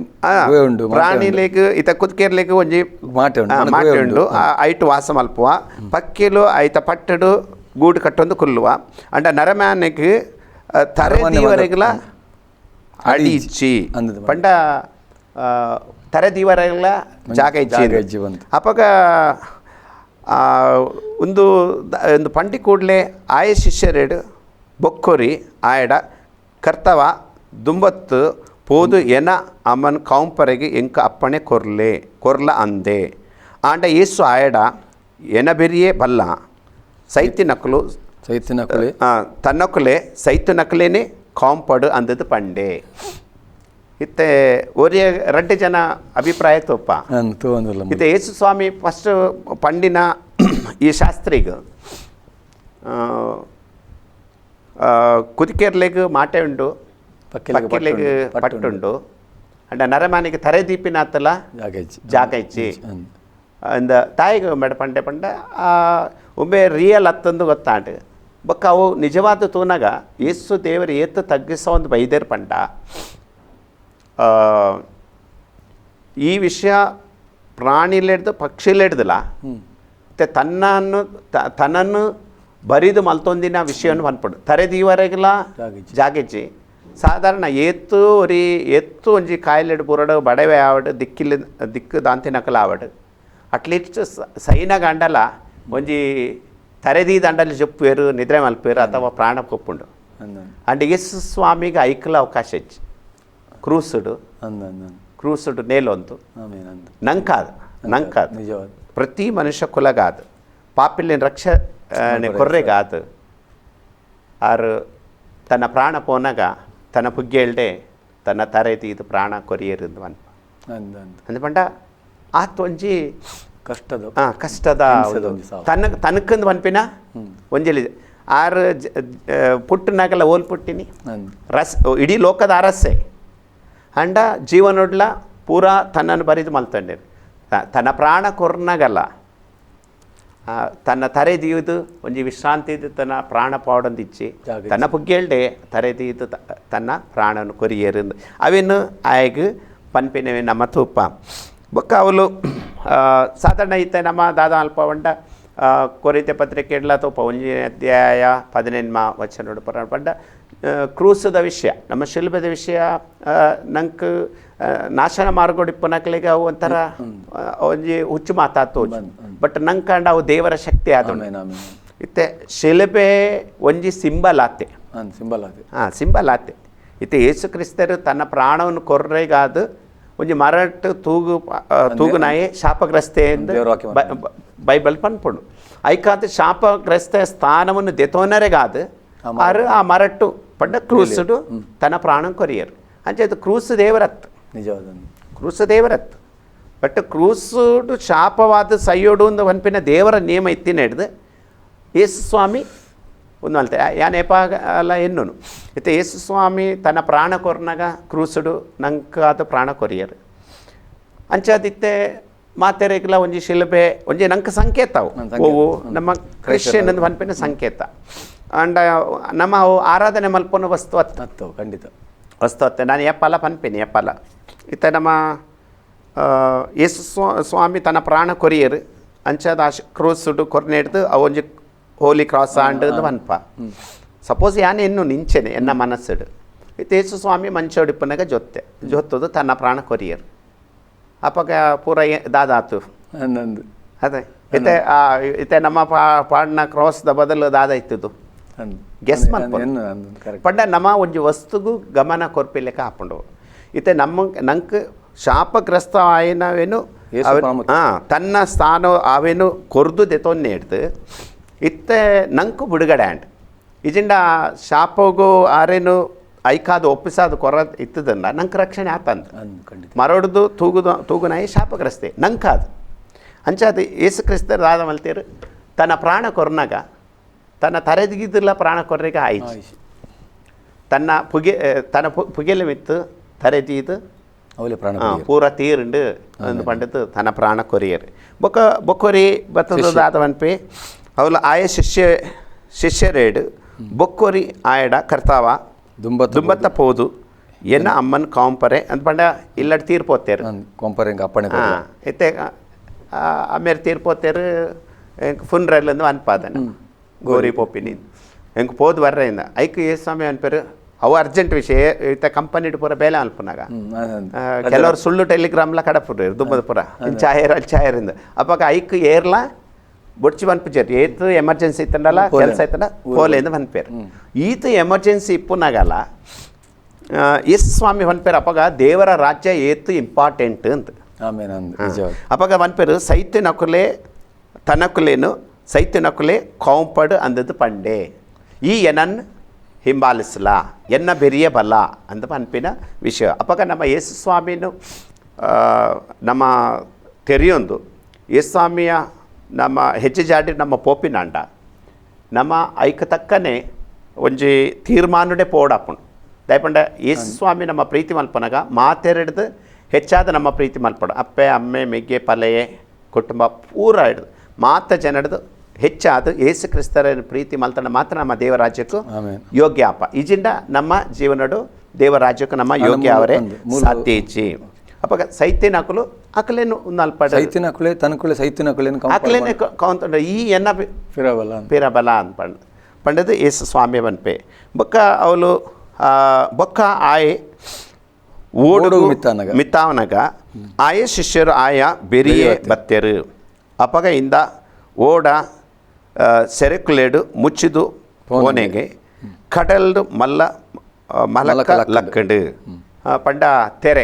ಉಂಡು ಪ್ರಾಣಿ ಲೆಗ್ ಪ್ರಾಣಿಲೆಗ್ ಇತ ಕುದಿಕೆರ್ಲೆಗ್ ಒಂಜಿ ಮಾಟೆ ಉಂಡು ಮಾಟೆ ಉಂಡು ಐಟ್ ವಾಸ ಮಲ್ಪುವ ಪಕ್ಕಿಲು ಐತ ಪಟ್ಟಡು ಗೂಡು ಕಟ್ಟೊಂದು ಕುಲ್ಲುವ. ಅಂಡ ನರಮ್ಯಾನೆಗ್ ತರೆ ಅಳಿಚಿ ಪಂಡ ಆ, ತರೆ ದೀವರೆಗ್ಲ ಜಾಗ ಅಂದು. ಅಪಗ ಒಂದು ಒಂದು ಪಂಡಿ ಕೂಡಲೇ ಆಯ ಶಿಷ್ಯರೆಡು ಬೊಕ್ಕೊರಿ ಆಯಡ ಕರ್ತವ ದುಂಬತ್ತು ಪೋದು ಎನ ಅಮ್ಮನ್ ಕೌಂಪರೆಗೆ ಎಂಕ ಅಪ್ಪಣೆ ಕೊರ್ಲೆ ಕೊರ್ಲ ಅಂದೆ ಆಂಡ ಏಸು ಆಯಡ ಎನ ಬೆರಿಯೇ ಬಲ್ಲ ಸೈತಿ ನಕಲು ಚೈತನ್ಯ ಕುಲೆ ಆ, ತನ್ನಕುಲೆ ಸೈತು ನಕಲೇನೆ ಕಾಂಪಡು ಅಂದದ್ದು ಪಂಡೆ ಇತ್ತೆ ಒರಿಯ ರಡ್ಡು ಜನ ಅಭಿಪ್ರಾಯ ತೋಪ ನಾನು ತಗೊಂಡಲ್ಲ ಇತ್ತೆ ಯೇಸು ಸ್ವಾಮಿ ಫಸ್ಟ್ ಪಂಡಿನ ಈ ಶಾಸ್ತ್ರಿಗ ಕುದಿಕೆರ್ಲೆಗ್ ಮಾಟೆ ಉಂಡು ಪಕ್ಕಿಲೆಗ್ ಪಕ್ಕಿಲೆಗ್ ಪಟ್ಟುಂಡು, ಪಟ್ಟುಂಡು ಅಂಡ ನರಮಾನಿಗೆ ತರೆ ದೀಪಿನ ಆತಲ್ಲ ಜಾಗ ಇಚ್ಚಿ ಜಾಗ ಇಚ್ಚಿ ಅಂದ್. ಅಂದ ತಾಯಿಗೆ ಮೇಡ ಪಂಡೆ ಪಂಡ ಆ ಒಮ್ಮೆ ರಿಯಲ್ ಹತ್ತೊಂದು ಗೊತ್ತಾಂಡು ಬೊಕ್ಕ ಅವು ನಿಜವಾದ ತೂನಗ ಏಸು ದೇವರು ಏತು ತಗ್ಗಿಸೋ ಒಂದು ಬೈದೇರ್ ಪಂಡ ಆ, ಈ ವಿಷಯ ಪ್ರಾಣಿಲೆಡ್ದು ಪಕ್ಷಿಲೆಡ್ದಲ್ಲ ಮತ್ತೆ ತನ್ನನ್ನು ತ- ತನ್ನನ್ನು ಬರಿದು ಮಲ್ತೊಂದಿನ ವಿಷಯವನ್ನು ಅನ್ಪಡು ತರೆದೀವರೆಗೆಲ್ಲ ಜಾಗಿಚ್ಚಿ. ಜಾಗಿಚ್ಚಿ ಸಾಧಾರಣ ಏತ್ತು ಒರಿ ಎತ್ತು ಒಂಜಿ ಕಾಯಿಲೆಡ್ ಬುರಡು ಬಡವೆ ಆವಡು ದಿಕ್ಕಿಲ್ಲ ದಿಕ್ಕು ದಾಂತಿನಕಲ ಆವಡು ಅಟ್ಲೀಸ್ಟ್ ಸೈನ ಗಂಡಲ ಒಂಜಿ ತರೆದಿ ದಂಡಲ್ಲಿ ಜೊಪ್ಪೇರು ನಿದ್ರೆ ಮಲ್ಪೇರು ಅಥವಾ ಪ್ರಾಣ ಕೊಪ್ಪುಂಡು ಅಂದ್ ಅಂಡ್ ಎಸ್ ಸ್ವಾಮಿಗೆ ಐಕಲ ಅವಕಾಶ ಹೆಚ್ಚು ಕ್ರೂಸುಡು ಅಂದ್ ಅಂದ್ ಅಂದ್ ಕ್ರೂಸುಡು ನೇಲೊಂದು ಆಮೇನ್ ಅಂದ್ ನಂಕಾದ ನಂಕಾದ ನಿಜವಾದ ಪ್ರತಿ ಮನುಷ್ಯ ಕುಲಗಾದ ಪಾಪಿಲಿನ ರಕ್ಷ ಕೊರ್ರೆಗಾದ ಆರು ತನ್ನ ಪ್ರಾಣ ಪೋನಾಗ ತನ್ನ ಪುಗ್ಗೆಳ್ಡೆ ತನ್ನ ತರೆದಿ ಇದು ಪ್ರಾಣ ಕೊರಿಯರಿಂದ ಅನ್ಪ ಅಂದ್ ಅಂದ್ ಅಂದ್ಪಂಡ ಆತ್ ಒಂಜಿ ಕಷ್ಟದ ಕಷ್ಟದ. ತನ್ನ ತನಕಂದು ಒಂಜಲಿ ಆರು ಜ- ಆ, ಪುಟ್ಟನಾಗಲ್ಲ ಓಲ್ ಪುಟ್ಟಿನಿ. ರಸ್ ಇಡೀ ಲೋಕದ ಅರಸೆ. ಅಂಡ ಜೀವನೊಡ್ಲ ಪೂರ ತನ್ನನ್ನು ಬರಿದು ಮಲ್ತಂಡೆ ತ- ತನ್ನ ಪ್ರಾಣ ಕೊರ್ನಾಗಲ್ಲ. ತನ್ನ ತರೆ ದೀವುದು ಒಂಜಿ ವಿಶ್ರಾಂತಿ ತನ್ನ ಪ್ರಾಣ ಪಾವಡೊಂದಿಚ್ಚಿ ಜಾಗ ತನ್ನ ಪುಗ್ಗೆಲ್ಡೆ ತರೆ ದೀದು ತನ್ನ ಪ್ರಾಣನು ಕೊರಿಯರು ಅವೇನು ಆಯಗ್ ಪನ್ಪಿನವೆ ನಮ್ಮ ತೂಪ. ಬೊಕ್ಕ ಅವಲು ಆ, ಸಾಧಾರಣ ಇತ್ತೆ ನಮ್ಮ ದಾದ ಅಲ್ಪ ಆ, ಕೊರಿತೆ ಪತ್ರಿಕೆ ಇಡ್ಲ ತೂಪ. ಒಂಜಿ ಅಧ್ಯಾಯ ಮಾ ವಚನ ಪಂಡ. ಕ್ರೂಸದ ವಿಷಯ ನಮ್ಮ ಶಿಲ್ಬದ ವಿಷಯ ನಂಕ್ ನಾಶನ ಮಾರ್ಗೋಡಿ ಪುನಕಲಿಗೆ ಅವು ಒಂಥರ ಒಂಜಿ ಹುಚ್ಚು ಮಾತಾತು ಬಟ್ ನಂಗೆ ಕಂಡ ಅವು ದೇವರ ಶಕ್ತಿ ಆದ ಇತ್ತೆ ಶಿಲ್ಬೆ ಒಂಜಿ ಸಿಂಬಲ್ ಆತೆ. ಸಿಂಬಲ್ ಆತೆ. ಹಾಂ ಸಿಂಬಲ್ ಆತೆ. ಇತ್ತೆ ಯೇಸು ಕ್ರಿಸ್ತರು ತನ್ನ ಪ್ರಾಣವನ್ನು ಕೊರ್ರೆಗಾದ ಒಂಜಿ ಮರಟ್ ತೂಗು ತೂಗು ನಾಯಿ ಶಾಪಗ್ರಸ್ತೆ ಎಂದು ಬೈಬಲ್ ಪನ್ಪುಂಡು. ಐಕಾತ ಶಾಪಗ್ರಸ್ತ ಸ್ಥಾನವನ್ನು ದೆತೋನರೆಗಾದ. ಆರು ಆ ಮರಟ್ಟು ಪಡ್ಡ ಕ್ರೂಸುಡು ತನ್ನ ಪ್ರಾಣಂ ಕೊರಿಯರು. ಅಂಚೆದು ಕ್ರೂಸ್ ದೇವರತ್. ನಿಜವಾದ ಕ್ರೂಸ್ ದೇವರತ್. ಬಟ್ ಕ್ರೂಸುಡು ಶಾಪವಾದ ಸೈಯೋಡು ಒಂದು ಒನ್ಪಿನ ದೇವರ ನಿಯಮ ಇತ್ತಿನ ಹಿಡ್ದು ಯೇಸು ಸ್ವಾಮಿ ಒಂದು ಅಲ್ತೆ. ಯಾ ನೆಪ ಅಲ್ಲ ಎನ್ನುನು. ಇತ್ತೆ ಯೇಸು ಸ್ವಾಮಿ ತನ್ನ ಪ್ರಾಣ ಕೊರ್ನಾಗ ಕ್ರೂಸುಡು ನಂಕಾದ ಪ್ರಾಣ ಕೊರಿಯರು. ಅಂಚಾದಿತ್ತೆ ಮಾತೆರೆಗ್ಲ ಒಂಜಿ ಶಿಲ್ಬೆ ಒಂಜಿ ನಂಕ ಸಂಕೇತ ಅವು. ನಮ್ಮ ಕ್ರಿಶ್ಚಿಯನ್ ಒಂದು ಒನ್ಪಿನ ಸಂಕೇತ. ಅಂಡ ನಮ್ಮ ಅವು ಆರಾಧನೆ ಮಲ್ಪನ ವಸ್ತು ಹತ್ತು ಖಂಡಿತ. ವಸ್ತು ಅತ್ತೆ. ನಾನು ಎಪ್ಪಲ ಪನ್ಪಿನಿ ಎಪ್ಪಲ ಇತ್ತ ನಮ್ಮ ಯೇಸು ಸ್ವಾ ಸ್ವಾಮಿ ತನ್ನ ಪ್ರಾಣ ಕೊರಿಯರು. ಅಂಚದ ಆ ಕ್ರೂಸುಡು ಕೊರ್ನೆ ಹಿಡ್ದು ಅವೊಂಜಿ ಹೋಲಿ ಕ್ರಾಸ್ ಆಂಡ್ ಪನ್ಪ ಸಪೋಸ್ ಯಾನೆ ಇನ್ನು ನಿಂಚೆನೆ ಎನ್ನ ಮನಸ್ಸಿಡು. ಇತ್ತ ಯೇಸು ಸ್ವಾಮಿ ಮಂಚೋಡಿಪ್ಪನಾಗ ಜೊತೆ ಜೊತ್ತದು ತನ್ನ ಪ್ರಾಣ ಕೊರಿಯರು. ಅಪ್ಪಗ ಪೂರ ದಾದಾತು. ಅದೇ. ಇತ್ತೆ ಆ, ಇತ್ತೆ ನಮ್ಮ ಪಾ ಪಾಡ್ನ ಕ್ರಾಸ್ದ ಬದಲು ದಾದ ಇತ್ತದು Guess ಮಾಡ್ಬೋದು. ಪಂಡ ನಮ್ಮ ಒಂಜಿ ವಸ್ತುಗೂ ಗಮನ ಕೊರ್ಪಿಲೆಕ ಹಾಕೊಂಡು ಇತ್ತೆ ನಮ್ಮ ನಂಕ್ ಶಾಪಗ್ರಸ್ತ ಆಯ್ನವೇನು ಯೇಸು. ಆ, ತನ್ನ ಸ್ಥಾನ ಅವೇನು ಕೊರ್ದು ದೆತೊನ್ನೆ ಹಿಡ್ದು ಇತ್ತೆ ನಂಕು ಬಿಡುಗಡೆ ಆಂಡ್. ಇಜಿಂಡ ಶಾಪಗೂ ಆರೇನು ಐಕಾದ ಒಪ್ಪಿಸಾದ ಕೊರ ಇತ್ತದನ್ನ ನಂಗೆ ರಕ್ಷಣೆ ಆತಂತ ಮರಡ್ದು ತೂಗುದ ತೂಗುನಾಯಿ ಶಾಪಗ್ರಸ್ತೆ ನಂಕಾದು. ಅಂಚಾದ ಕ್ರಿಸ್ತರ್ ರಾದ ಮಲ್ತೇರು ತನ್ನ ಪ್ರಾಣ ಕೊರ್ನಾಗ ತನ್ನ ತರೆದಿಗಿದ್ದಿಲ್ಲ ಪ್ರಾಣ ಕೊರ್ರಿಗೆ ಆಯ್ತು ಆಯ್ತು ತನ್ನ ಪುಗೆ ಆ, ತನ್ನ ಪು ಪುಗೆಲ ಮಿತ್ತು ತರೆದೀದು ಅವಲೆ ಪ್ರಾಣ ಆ, ಪೂರ ತೀರುಂಡು ಅಂದು ಪಂಡದು ತನ್ನ ಪ್ರಾಣ ಕೊರಿಯರು ಬೊಕ್ಕ ಬೊಕ್ಕೊರಿ ಬತ್ತದಾದವನ್ಪೆ ಅವಳು ಆಯ ಶಿಷ್ಯ ಶಿಷ್ಯರೇಡು ಬೊಕ್ಕೊರಿ ಆಯಡ ಕರ್ತಾವ ದುಂಬತ್ತ ದುಂಬತ್ತ ಪೋದು ಎನ್ನ ಅಮ್ಮನ ಕಾಂಪರೆ ಅಂತ ಪಂಡ ಇಲ್ಲಡ್ ತೀರ್ಪೋತೇರು ಕೊಂಪರೆಂಗ ಅಪ್ಪಣೆ ಆ, ಇತ್ತೆ ಅಮ್ಮೇರು ತೀರ್ಪೋತೇರು ಎಂಕ್ ಫುನ್ರಲ್ ಅಂದು ಅನ್ಪಾದನ ಗೋರಿ ಪೊಪ್ಪಿನಿ ಎಂಕ್ ಪೋದು ಬರ್ರೆಯಿಂದ ಐಕ್ ಏ ಸ್ವಾಮಿ ಅನ್ಪೇರು ಅವು ಅರ್ಜೆಂಟ್ ವಿಷಯ ಇತ್ತ ಕಂಪನಿ ಪೂರ ಬೇಲೆ ಅಲ್ಪನಾಗ ಆ, ಕೆಲವರು ಸುಳ್ಳು ಟೆಲಿಗ್ರಾಮ್ಲ ಕಡಪುರ್ರಿ ದುಬ್ಬದ ಪುರ ಚಾಯರ್ ಅಲ್ಲಿ ಚಾಯರಿಂದ ಅಪ್ಪಾಗ ಐಕ್ ಏರ್ಲ ಬೊಡ್ಚಿ ಬನ್ಪಿಜರ್ ಏತು ಎಮರ್ಜೆನ್ಸಿ ಇತ್ತಂಡಲ್ಲ ಪೋಲೆ. ಕೆಲಸ ಇತ್ತಂಡ ಪೋಲೆಂದು ಬನ್ಪೇರು ಈತ ಎಮರ್ಜೆನ್ಸಿ ಇಪ್ಪುನಾಗಲ್ಲ ಎಸ್ ಸ್ವಾಮಿ ಬನ್ಪೇರು ಅಪ್ಪಾಗ ದೇವರ ರಾಜ್ಯ ಏತು ಇಂಪಾರ್ಟೆಂಟ್ ಅಂತ ಆಮೇಲೆ ನಂದು ನಿಜವಾಗಿ ಅಪ್ಪಾಗ ಬನ್ಪೇರು ಸೈತ್ಯ ನಕುಲೆ ತನಕುಲೇನು ಸೈತ್ಯ ನಕುಲೆ ಕಾಂಪಡ್ ಅಂದದ್ದು ಪಂಡೆ. ಈ ಎನನ್ ಹಿಂಬಾಲಿಸಲ ಎನ್ನ ಬೆರಿಯ ಬಲ ಅಂತ ಪನ್ಪಿನ ವಿಷಯ. ಅಪ್ಪಾಗ ನಮ್ಮ ಯೇಸು ಸ್ವಾಮಿನು ನಮ್ಮ ತೆರೆಯೊಂದು ಯೇಸು ಸ್ವಾಮಿಯ ನಮ್ಮ ಹೆಜ್ಜೆ ಜಾಡಿ ನಮ್ಮ ಪೋಪಿನಾಂಡ ನಮ್ಮ ಐಕ ತಕ್ಕನೆ ಒಂಜಿ ತೀರ್ಮಾನುಡೆ ಪೋಡಾಪುಂಡು. ದಯಪಂಡ ಯೇಸು ಸ್ವಾಮಿ ನಮ್ಮ ಪ್ರೀತಿ ಮಲ್ಪನಾಗ ಮಾತೆರೆಡ್ದು ಹೆಚ್ಚಾದ ನಮ್ಮ ಪ್ರೀತಿ ಮಲ್ಪಡು. ಅಪ್ಪೆ ಅಮ್ಮೆ ಮೆಗ್ಗೆ ಪಲೆಯೆ ಕುಟುಂಬ ಪೂರ ಹಿಡ್ದು ಮಾತ ಜನಡ್ದು ಹೆಚ್ಚಾದ ಯೇಸು ಕ್ರಿಸ್ತರ ಪ್ರೀತಿ ಮಲ್ತನ ಮಾತ್ರ ನಮ್ಮ ದೇವರಾಜ್ಯಕ್ಕೂ ಯೋಗ್ಯ ಅಪ್ಪ. ಈಜಿಂದ ನಮ್ಮ ಜೀವನಡು ದೇವರಾಜ್ಯಕ್ಕೂ ನಮ್ಮ ಯೋಗ್ಯ ಅವರೇ ಇಚ್ಚಿ ಅಪ್ಪ ಸೈತ್ಯನ ಹಾಕಲು ಅಕಲೇನು ಒಂದು ಅಲ್ಪ ಸೈತಿನ ಕುಳೆ ತನಕುಳೆ ಅಕಲೇನೆ ಕೌಂತ ಈ ಎನ್ನ ಪಿರಬಲ ಪೀರಬಲ ಅಂತ. ಪಂಡ್ ಪಂಡದು ಏಸು ಸ್ವಾಮಿ ಬನ್ಪೆ ಬೊಕ್ಕ ಅವಳು ಬೊಕ್ಕ ಆಯೆ ಓಡು ಮಿತ್ತಾನಗ. ಮಿತ್ತಾವನಗ. ಆಯ ಶಿಷ್ಯರು ಆಯ ಬೆರಿಯೆ ಬತ್ತೆರು. ಅಪಗ ಇಂದ ಓಡ ಸೆರೆಕುಲೇಡು ಮುಚ್ಚಿದು ಪೋನೆಗೆ ಕಡಲ್ಡು ಮಲ್ಲ ಮಲಕ ಲಕ್ಕಂಡು. ಪಂಡ ತೆರೆ.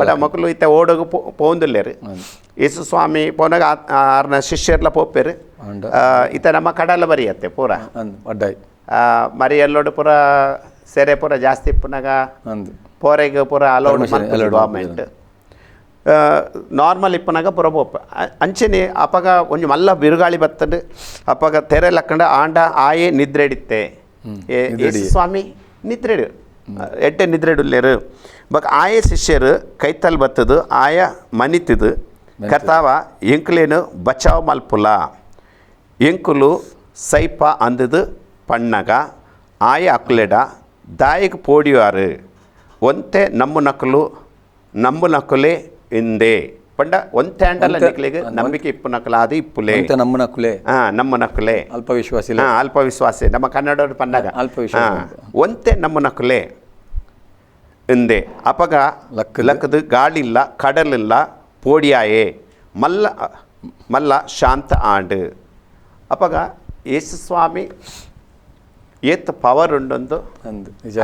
ಪಂಡ ಮಕ್ಕಳು ಇತ್ತ ಓಡಗು ಪೋಂದುಲ್ಲೇರು ಯೇಸು ಸ್ವಾಮಿ ಪೋನಾಗ ಆರ್ನ ಶಿಷ್ಯರ್ಲ ಪೋಪೇರು ಆ, ಇತ್ತ ನಮ್ಮ ಕಡಲ ಬರಿಯತ್ತೆ ಪೂರ. ಮರಿ ಎಲ್ಲೋಡು ಪೂರ ಸೆರೆ ಪೂರ ಜಾಸ್ತಿ ಪುನಗ ಪೋರೆಗೆ ಪೂರ ಅಲೌಡ್ ಗವರ್ಮೆಂಟ್ ನಾರ್ಮಲ್ ಇಪ್ಪನಾಗ ಪೂರ ಪೋಪ ಅಂಚನೆ ಅಪಗ ಒಂಜಿ ಮಲ್ಲ ಬಿರುಗಾಳಿ ಬತ್ತಂಡು ಅಪಗ ತೆರೆ ಲಕ್ಕಂಡ ಆಂಡ ಆಯೆ ನಿದ್ರೆಡಿತ್ತೆ. ಸ್ವಾಮಿ ನಿದ್ರೆಡು. ಎಡ್ಡೆ ನಿದ್ರೆಡುಲ್ಲೇರು. ಬಕ್ ಆಯೆ ಶಿಷ್ಯರು ಕೈತಲ್ ಬತ್ತದು ಆಯ ಮನಿತಿದು ಕರ್ತಾವ ಎಂಕುಲೇನು ಬಚಾವ್ ಮಲ್ಪುಲ. ಎಂಕುಲು ಸೈಪ ಅಂದದು ಪಣ್ಣಗ ಆಯ ಅಕ್ಲೆಡ ದಾಯಿಗೆ ಪೋಡಿಯಾರು ಒಂತೆ ನಮ್ಮ ನಕಲು ನಮ್ಮ ನಕಲೆ ಇಂದೆ. ಪಂಡ ಒಂತೆ ಅಂಡಲ್ಲ ನಿಕ್ಲೆಗ್? ನಂಬಿಕೆ ಇಪ್ಪು ನಕಲ ಅದು ಇಪ್ಪುಲೆ. ಅಂತ ನಮ್ಮನ ಕುಲೆ. ಹಾ ನಮ್ಮ ನಕುಲೆ ಅಲ್ಪ ವಿಶ್ವಾಸ ಹಾ ಅಲ್ಪ ವಿಶ್ವಾಸ ನಮ್ಮ ಕನ್ನಡ ಪಂಡಗ ಅಲ್ಪ ವಿಶ್ವಾಸ ಒಂತೆ ನಮ್ಮ ನಕುಲೆ ಇಂದೆ. ಅಪಗ ಲಕ್ ಲಕ್ಕದು ಗಾಳಿಲ್ಲ ಕಡಲಿಲ್ಲ ಪೋಡಿಯಾಯೇ. ಮಲ್ಲ ಮಲ್ಲ ಶಾಂತ ಆಂಡು. ಅಪಗ ಯೇಸು ಸ್ವಾಮಿ ಏತ್ ಪವರ್ ಉಂಡೊಂದು.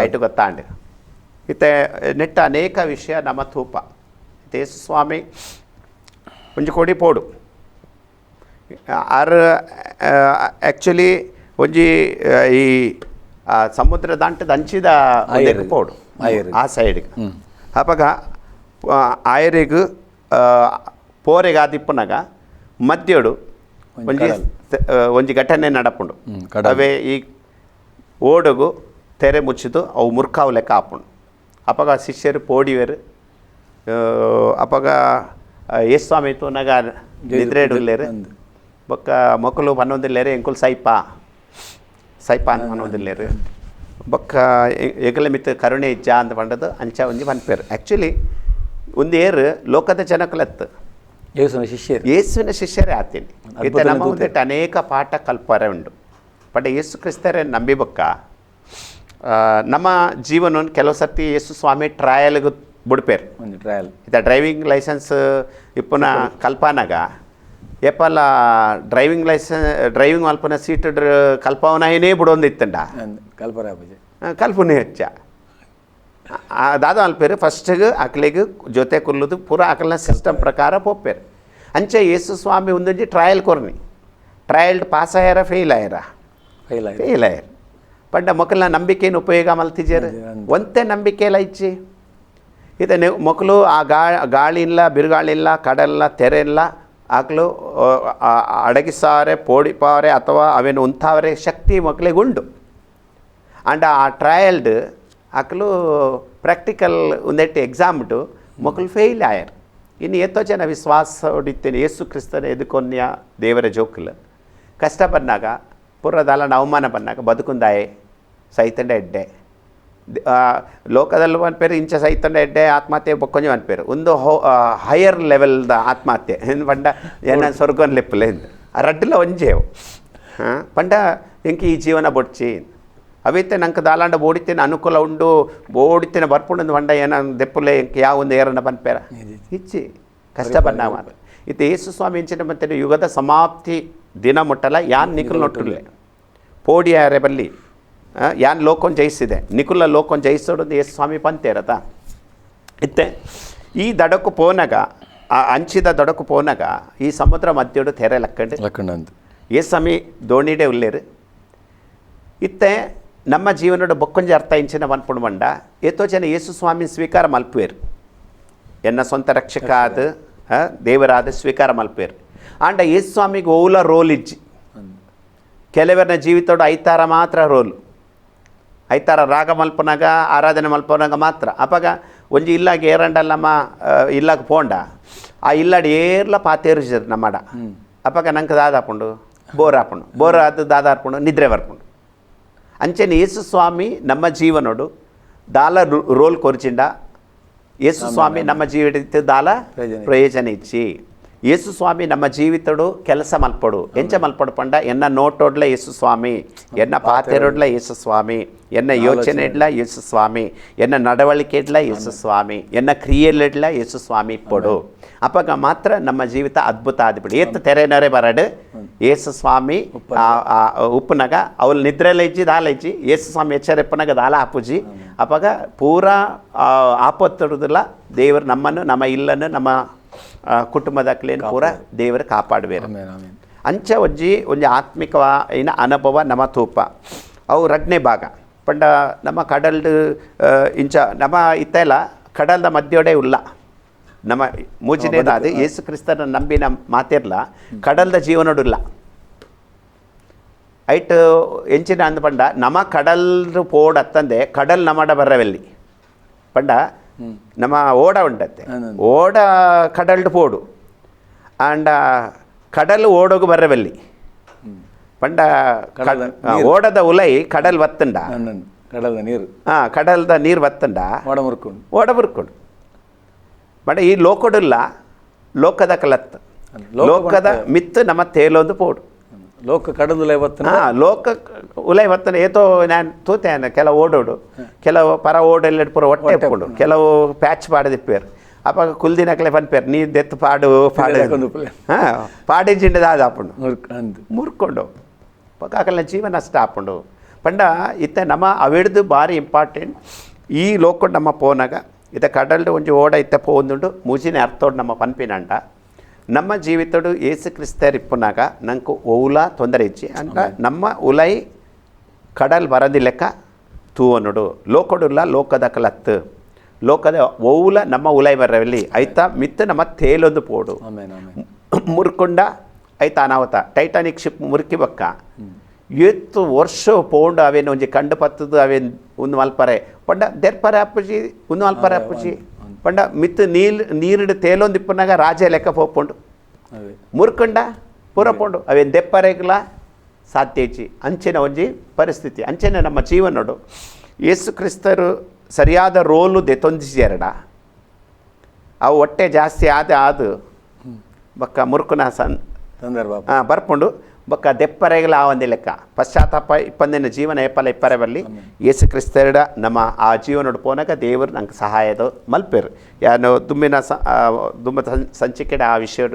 ಆಯ್ತು ಗೊತ್ತಾಂಡು. ಇತ್ತೆ ನೆಟ್ಟ ಅನೇಕ ವಿಷಯ ನಮ್ಮ ತೂಪ. ಸ್ವಾಮಿ ಒಂಜಿ ಕೊಡಿ ಪೋಡು ಆರ್ ಆ್ಯಕ್ಚುಲಿ ಒಂಜಿ ಆ, ಈ ಆ, ಸಮುದ್ರ ದಂಟದ ಅಂಚಿದ. ಪೋಡು. ಆ ಸೈಡ್ಗೆ ಅವಾಗ ಆಯರಿಗೂ ಪೋರೆಗೆ ಆದಿಪ್ಪನಾಗ ಮದ್ಯೆಡು ಒಂಜಿ ಒಂಜಿ ಆ, ಘಟನೆ ನಡಪುಂಡು. ಅವೇ ಈ ಓಡುಗು ತೆರೆ ಮುಚ್ಚಿದು ಅವು ಮುರ್ಕಾವು ಲೆಕ್ಕ ಆಪುಂಡು ಅಪ್ಪಗ ಶಿಷ್ಯರು ಪೋಡಿವೆರು ಆ, ಯೇಸು ಸ್ವಾಮಿ ತೂನಗ ನಿದ್ರೆಡುಲ್ಲೇರು ಅಂದು. ಬೊಕ್ಕ ಮಕ್ಕಳು ಪನ್ನೊಂದಿಲ್ಲೇರು ಎಂಕುಲ್ ಸೈಪ. ಸೈಪ ಅಂತ ಪನ್ನೊಂದಿಲ್ಲೇರು ಬೊಕ್ಕ ಎಗಲ ಮಿತ್ ಕರುಣೆ ಇಜ್ಜ ಅಂತ ಪಂಡದು ಅಂಚ ಒಂಜಿ ಪನ್ಪೇರು ಆ್ಯಕ್ಚುಲಿ ಒಂದು ಏರು ಲೋಕದ ಜನಕಲತ್ತು. ಯೇಸುವಿನ ಶಿಷ್ಯರು. ಯೇಸುವಿನ ಶಿಷ್ಯರೇ ಆತೀನಿ. ಇತ್ತೆ ನಮ್ಮ. ಮುಂದೆ ಅನೇಕ ಪಾಠ ಕಲ್ಪರೆ ಉಂಡು. ಬಟ್ ಯೇಸು ಕ್ರಿಸ್ತರೇ ನಂಬಿ ಬೊಕ್ಕ. ನಮ್ಮ ಜೀವನ ಕೆಲವು ಸರ್ತಿ ಯೇಸು ಸ್ವಾಮಿ ಟ್ರಯಲ್ಗೆ ಬಿಡ್ಪೇರು ಒಂದು ಟ್ರಯಲ್ ಇತ್ತ ಡ್ರೈವಿಂಗ್ ಲೈಸೆನ್ಸ್ ಇಪ್ಪುನ ಕಲ್ಪನಾಗ ಏಪಲ ಡ್ರೈವಿಂಗ್ ಲೈಸೆನ್ಸ್ ಡ್ರೈವಿಂಗ್ ಮಲ್ಪನ ಸೀಟ್ ಕಲ್ಪವನಾಯನೇ ಬಿಡೊಂದು ಇತ್ತಂಡ ಕಲ್ಪರ ಅಪ್ಪಾಜಿ ಕಲ್ಪನೆ ಹೆಚ್ಚ ಆ ದಾದ ಮಲ್ಪೇರು ಫಸ್ಟಿಗೆ ಅಕ್ಲಿಗೆ ಜೊತೆ ಕುಲ್ಲುದು ಪೂರ ಅಕಲ್ನ ಸಿಸ್ಟಮ್ ಪ್ರಕಾರ ಪೋಪೇರು ಅಂಚೆ ಯೇಸು ಸ್ವಾಮಿ ಒಂದೊಂಜಿ ಟ್ರಯಲ್ ಕೊರ್ನಿ ಟ್ರಯಲ್ಡ್ ಪಾಸ್ ಆಯ್ಯಾರ ಫೇಲ್ ಆಯ್ಯಾರ ಫೈಲ್ ಆಯ್ತು ಫೇಲ್ ಆಯ್ಯಾರ ಪಂಡ ಮಕ್ಕಳನ್ನ ನಂಬಿಕೆಯನ್ನು ಉಪಯೋಗ ಮಲ್ತಿಜೇರು ಒಂತೆ ನಂಬಿಕೆ ಇಲ್ಲ ಇಚ್ಚಿ ಇದು ನೀವು ಮಕ್ಕಳು ಆ ಗಾ ಗಾಳಿ ಇಲ್ಲ ಬಿರುಗಾಳಿ ಇಲ್ಲ ಕಡಲಿಲ್ಲ ತೆರೆ ಇಲ್ಲ ಆಕಲು ಅಡಗಿಸಾರೆ ಪೋಡಿಪಾರೆ ಅಥವಾ ಅವೇನು ಉಂತಾವರೆ ಶಕ್ತಿ ಮಕ್ಕಳಿಗೆ ಉಂಡು ಅಂಡ್ ಆ ಟ್ರಯಲ್ಡ್ ಆಕಲು ಪ್ರಾಕ್ಟಿಕಲ್ ಒಂದೆಟ್ಟು ಎಕ್ಸಾಮ್ಡು ಮಕ್ಕಳು ಫೇಲ್ ಆಯರ್ ಇನ್ನು ಎತ್ತೋ ಜನ ವಿಶ್ವಾಸ ಹೊಡಿತೇನೆ ಯೇಸು ಕ್ರಿಸ್ತನ ಎದುಕೊನ್ಯ ದೇವರ ಜೋಕುಲು ಕಷ್ಟ ಬಂದಾಗ ಪುರದಾಲ ಅವಮಾನ ಬಂದಾಗ ಬದುಕುಂದಾಯೆ ಸೈತಂಡ ಎಡ್ಡೆ ದ- ಆ, ಲೋಕದಲ್ಲಿ ಅನ್ಪೇರು ಇಂಚ ಸೈತಂಡ ಎಡ್ಡೆ ಆತ್ಮಹತ್ಯೆ ಬೊಕ್ಕೊಂಜು ಅನ್ಪೇರು ಒಂದು ಹೋ ಹೈಯರ್ ಲೆವೆಲ್ದ ಆತ್ಮಹತ್ಯೆ ಏನು ಪಂಡ ಏನ ಸ್ವರ್ಗನ್ ಲೆಪ್ಪಲೆ ಆ ರಡ್ಡಿಲ ಒಂಜೇವು ಹಾಂ ಪಂಡ ಎಂಕಿ ಈ ಜೀವನ ಬೊಡ್ಚಿ ಅವೈತೆ ನಂಗೆ ದಾಲಾಂಡ ಬೋಡಿತೇನೆ ಅನುಕೂಲ ಉಂಡು ಬೋಡಿತೇನೆ ಬರ್ಪುಂಡು ಪಂಡ ಏನ ದೆಪ್ಪುಲೆ ಎಂಕ್ ಯಾವ ಒಂದು ಏರನ್ನ ಬನ್ಪೇರ ಇಚ್ಚಿ ಕಷ್ಟ ಬನ್ನ ಮಾತು ಇದು ಯೇಸು ಸ್ವಾಮಿ ಇಂಚಿನ ಮತ್ತೆ ಯುಗದ ಸಮಾಪ್ತಿ ದಿನ ಮುಟ್ಟಲ ಯಾನ್ ನಿಖಲ್ ನೊಟ್ಟುಲ್ಲೆ ಪೋಡಿಯಾರೆ ಬಲ್ಲಿ ಆ, ಯಾನ್ ಲೋಕon ಜಯಿಸಿದೆ ನಿಖುಲ ಲೋಕon ಜಯಿಸೋಡು ಯೇಸು ಸ್ವಾಮಿ ಪಂತೇರತ ಇತ್ತೆ ಈ ದಡಕು ಪೋನಾಗ ಆ ಅಂಚಿದ ದಡಕು ಪೋನಾಗ ಈ ಸಮುದ್ರ ಮಧ್ಯಡು ತೆರೆ ಲಕ್ಕಂಡು ಲಕ್ಕಂಡಂದು ಏಸಮಿ ದೋಣಿಡೆ ಉಲ್ಲೇರು ಇತ್ತೆ ನಮ್ಮ ಜೀವನದ ಬೊಕ್ಕೊಂಜಿ ಅರ್ಥ ಇಂಚಿನ ಮನ್ಪುಡು ಮಂಡ ಏತೋ ಜನ ಯೇಸು ಸ್ವಾಮಿ ಸ್ವೀಕಾರ ಮಲ್ಪುವೇರು ಎನ್ನ ಸ್ವಂತ ರಕ್ಷಕ ಆದ ಆ, ದೇವರಾದ ಸ್ವೀಕಾರ ಮಲ್ಪೇರು ಆಂಡ ಯೇಸು ಸ್ವಾಮಿಗೆ ಓಲ ರೋಲ್ ಇಜ್ಜಿ ಕೆಲವರನ ಜೀವಿತೋಡು ಐತಾರ ಮಾತ್ರ ರೋಲು ಐತಾರ ರಾಗ ಮಲ್ಪನಾಗ ಆರಾಧನೆ ಮಲ್ಪನಾಗ ಮಾತ್ರ. ಅಪಾಗ ಒಂಜಿ ಇಲ್ಲಾಗ ಏರಂಡಲ್ಲಮ್ಮ ಆ, ಇಲ್ಲಾಗ ಪೋಂಡ. ಆ ಇಲ್ಲಾಡ್ ಏರ್ಲ ಪಾತೇರಿಸಿದ್ರು ನಮ್ಮಡ. ಅಪಾಗ ನಂಗೆ ದಾದ ಹಾಪುಂಡು ಬೋರ್ ಹಾಪುಂಡು. ಬೋರ್ ಆದ ದಾದ ಹಾರ್ಪುಂಡು ನಿದ್ರೆ ಬರ್ಪುಂಡು. ಅಂಚೆನ ಯೇಸು ಸ್ವಾಮಿ ನಮ್ಮ ಜೀವನೋಡು ದಾಲ ರು- ರೋಲ್ ಕೊರ್ಚಿಂಡ. ಯೇಸು ಸ್ವಾಮಿ ನಮ್ಮ ಜೀವಿತ ದಾಲ ಪ್ರಯೋಜನ ಪ್ರಯೋಜನ ಇಚ್ಚಿ ಯೇಸು ಸ್ವಾಮಿ ನಮ್ಮ ಜೀವಿತಡು ಕೆಲಸ ಮಲ್ಪಡು ಎಂಚ ಮಲ್ಪಡು ಪಂಡ ಎನ್ನ ನೋಟೋಡ್ಲ ಯೇಸು ಸ್ವಾಮಿ ಎನ್ನ ಪಾತೆರೋಡ್ಲ ಯೇಸು ಸ್ವಾಮಿ ಎನ್ನ ಯೋಚನೆ ಇಡ್ಲ ಯೇಸು ಸ್ವಾಮಿ ಎನ್ನ ನಡವಳಿಕೆ ಇಡ್ಲ ಯೇಸು ಸ್ವಾಮಿ ಎನ್ನ ಕ್ರಿಯೆಲಿಡ್ಲ ಯೇಸು ಸ್ವಾಮಿ ಇಪ್ಪಡು ಅಪ್ಪಾಗ ಮಾತ್ರ ನಮ್ಮ ಜೀವಿತ ಅದ್ಭುತ ಆದ್ಬಿಡಿ ಏತ್ ತೆರೆನರೆ ಬರಡು ಯೇಸು ಸ್ವಾಮಿ ಆ- ಆ ಉಪ್ಪುನಾಗ ಅವಳು ನಿದ್ರೆಲ್ಲ ಇಜ್ಜಿ ದಾಲ ಇಜ್ಜಿ ಯೇಸು ಸ್ವಾಮಿ ಎಚ್ಚರಿಪ್ಪನಾಗ ದಾಲ ಆಪುಜಿ ಅಪ್ಪಾಗ ಪೂರಾ ಆ, ಆಪತ್ತುಡುದಿಲ್ಲ ದೇವರು ನಮ್ಮನ್ನು ನಮ್ಮ ಇಲ್ಲನ್ನು ನಮ್ಮ ಆ, ಕುಟುಂಬದ ಕ್ಲೇನ್ ಪೂರ ದೇವರು ಕಾಪಾಡುವೇರು ಅಂಚ ಒಂಜಿ ಒಂಜಿ ಏನ ಅನುಭವ ನಮ್ಮ ತೂಪ. ಅವು ರಡ್ನೆ ಭಾಗ. ಪಂಡ ನಮ್ಮ ಕಡಲ್ಡ್ ಆ, ಇಂಚ ನಮ್ಮ ಇತ್ತೆಲ್ಲ ಕಡಲ್ದ ಮಧ್ಯೋಡೆ ಉಲ್ಲ. ನಮ್ಮ ಮೂಜಿನೇದಾದ ಯೇಸು ಕ್ರಿಸ್ತನ ನಂಬಿ ನಮ್ಮ ಮಾತಿರ್ಲ ಕಡಲ್ದ ಜೀವನಡುಲ್ಲ ಐಟ್ ಎಂಚಿನ ಅಂದ ಪಂಡ ನಮ ಕಡಲ್ ಪೋಡ್ ಅತ್ತಂದೆ ಕಡಲ್ ನಮಡ ಬರ್ರವೆಲ್ಲಿ. ಪಂಡ ನಮ್ಮ ಓಡ ಉಂಟತ್ತೆ ಓಡ ಕಡಲ್ಡ್ ಪೋಡು. ಆಂಡ ಕಡಲ್ ಓಡೋಗು ಬರ್ರವಲ್ಲಿ ಪಂಡ ಓಡದ ಉಲೈ ಕಡಲ್ ವತ್ತಂಡ. ಕಡಲ್ದ ನೀರು. ಆ ಕಡಲ್ದ ನೀರು ವತ್ತಂಡ. ಓಡ ಮುರ್ಕೊಂಡು. ಓಡ ಬರ್ಕೊಂಡು ಬಡ ಈ ಲೋಕಡುಲ್ಲ ಲೋಕದ ಕಲತ್ ಲೋಕದ ಮಿತ್ತು ನಮ್ಮ ತೇಲೊಂದು ಪೋಡು. ಲೋಕ ಕಡದು ಉಲೈವತ್ತನ ಹಾ ಲೋಕ ಉಲೈವತ್ತನ ಏತೋ ನಾನು ತೂತೇನೆ ಕೆಲವು ಓಡೋಡು. ಕೆಲವು ಪರ ಓಡೆಲ್ಲ ಪೂರ ಒಟ್ಟೆ ಇಟ್ಕೊಂಡು. ಕೆಲವು ಪ್ಯಾಚ್ ಪಾಡದಿಪ್ಪೇರು ಅಪ್ಪ ಕುಲ್ದಿನಕ್ಲೆ ಪನ್ಪೇರು ನೀ ದೆತ್ತು ಪಾಡು ಪಾಡು ಹಾಂ ಪಾಡಿ ಜಿಂಡದ ಅದು. ಹಾಪುಂಡು ಮುರ್ಕೊಂಡು ಪಕ್ಕಲ್ಲ ಜೀವನ ಅಷ್ಟ ಹಾಪುಂಡು ಪಂಡ ಇತ್ತೆ ನಮ್ಮ ಅವಿಡ್ದು ಭಾರಿ ಇಂಪಾರ್ಟೆಂಟ್ ಈ ಲೋಕ ನಮ್ಮ ಪೋನಾಗ. ಇತ್ತ ಕಡಲ್ ಒಂಜಿ ಓಡ ಇತ್ತ ಪೋಂದುಂಡು. ಮುಜಿನ ಅರ್ಥೋಡು ನಮ್ಮ ಪನ್ಪಿನಂಟ. ನಮ್ಮ ಜೀವಿತಡು ಏಸು ಕ್ರಿಸ್ತರಿಪ್ಪನಾಗ ನಂಕು ಓಲ ತೊಂದರೆ ಇಚ್ಚಿ. ಅಂತ ನಮ್ಮ ಉಲೈ ಕಡಲ್ ಬರದಿ ಲೆಕ್ಕ ತೂವನುಡು. ಲೋಕಡುಲ್ಲ ಲೋಕದ ಕಲತ್ತು. ಲೋಕದ ಓಲ ನಮ್ಮ ಉಲೈ ಬರಲಿ ಐತ ಮಿತ್ತ ನಮ್ಮ ತೇಲೊಂದು ಪೋಡು. ಮುರ್ಕೊಂಡ ಐತ ಅನಾವತ ಟೈಟಾನಿಕ್ ಶಿಪ್ ಮುರುಕಿ ಬಕ್ಕ. ಎತ್ತು ವರ್ಷ ಪೋಂಡು ಅವೇನು ಒಂಜಿ ಕಂಡು ಪತ್ತದು ಅವೇನು ಒಂದು ಮಲ್ಪರೆ ಪಂಡ ದೆರ್ಪರೆ ಅಪ್ಪಜಿ ಒಂದು ಮಲ್ಪರೆ ಅಪ್ಪುಜಿ ಪಂಡ ಮಿತ್ತು ನೀಲ್ ನೀರಿಡು ತೇಲೊಂದಿಪ್ಪನಾಗ ರಾಜ ಲೆಕ್ಕ ಪೋಪುಂಡು ಅದೇ ಮುರ್ಕೊಂಡ ಪೂರಪುಂಡು ಅವೇನು ದೆಪ್ಪರೆಗ್ಲ ಸಾಧ್ಯ ಇಚ್ಚಿ ಅಂಚಿನ ಒಂಜಿ ಪರಿಸ್ಥಿತಿ ಅಂಚೆನೆ ನಮ್ಮ ಜೀವನಡು ಯೇಸು ಕ್ರಿಸ್ತರು ಸರಿಯಾದ ರೋಲು ದೆತೊಂದಿಸ್ಯಾರಡ ಅವು ಹೊಟ್ಟೆ ಜಾಸ್ತಿ ಆದ ಆದು ಬಕ್ಕ ಮುರುಕುನ ಸನ್ ಸಂದರ್ಭ ಹಾಂ ಬರ್ಪುಂಡು ಬೊಕ್ಕ ದೆಪ್ಪರೆಗಳ ಆ ಒಂದು ಲೆಕ್ಕ. ಪಶ್ಚಾತ್ತಾಪ ಇಪ್ಪಂದಿನ ಜೀವನ ಏಪಲ ಇಪ್ಪರೆ ಬರಲಿ ಯೇಸು ಕ್ರಿಸ್ತರಡ ನಮ್ಮ ಆ ಜೀವನ ಪೋನಾಗ ದೇವರು ನಂಗೆ ಸಹಾಯದ ಮಲ್ಪೇರು. ಯಾನು ದುಮ್ಮಿನ ಸ ದುಮ್ಮ ಸಂಚಿಕೆಡ ಆ ವಿಷಯ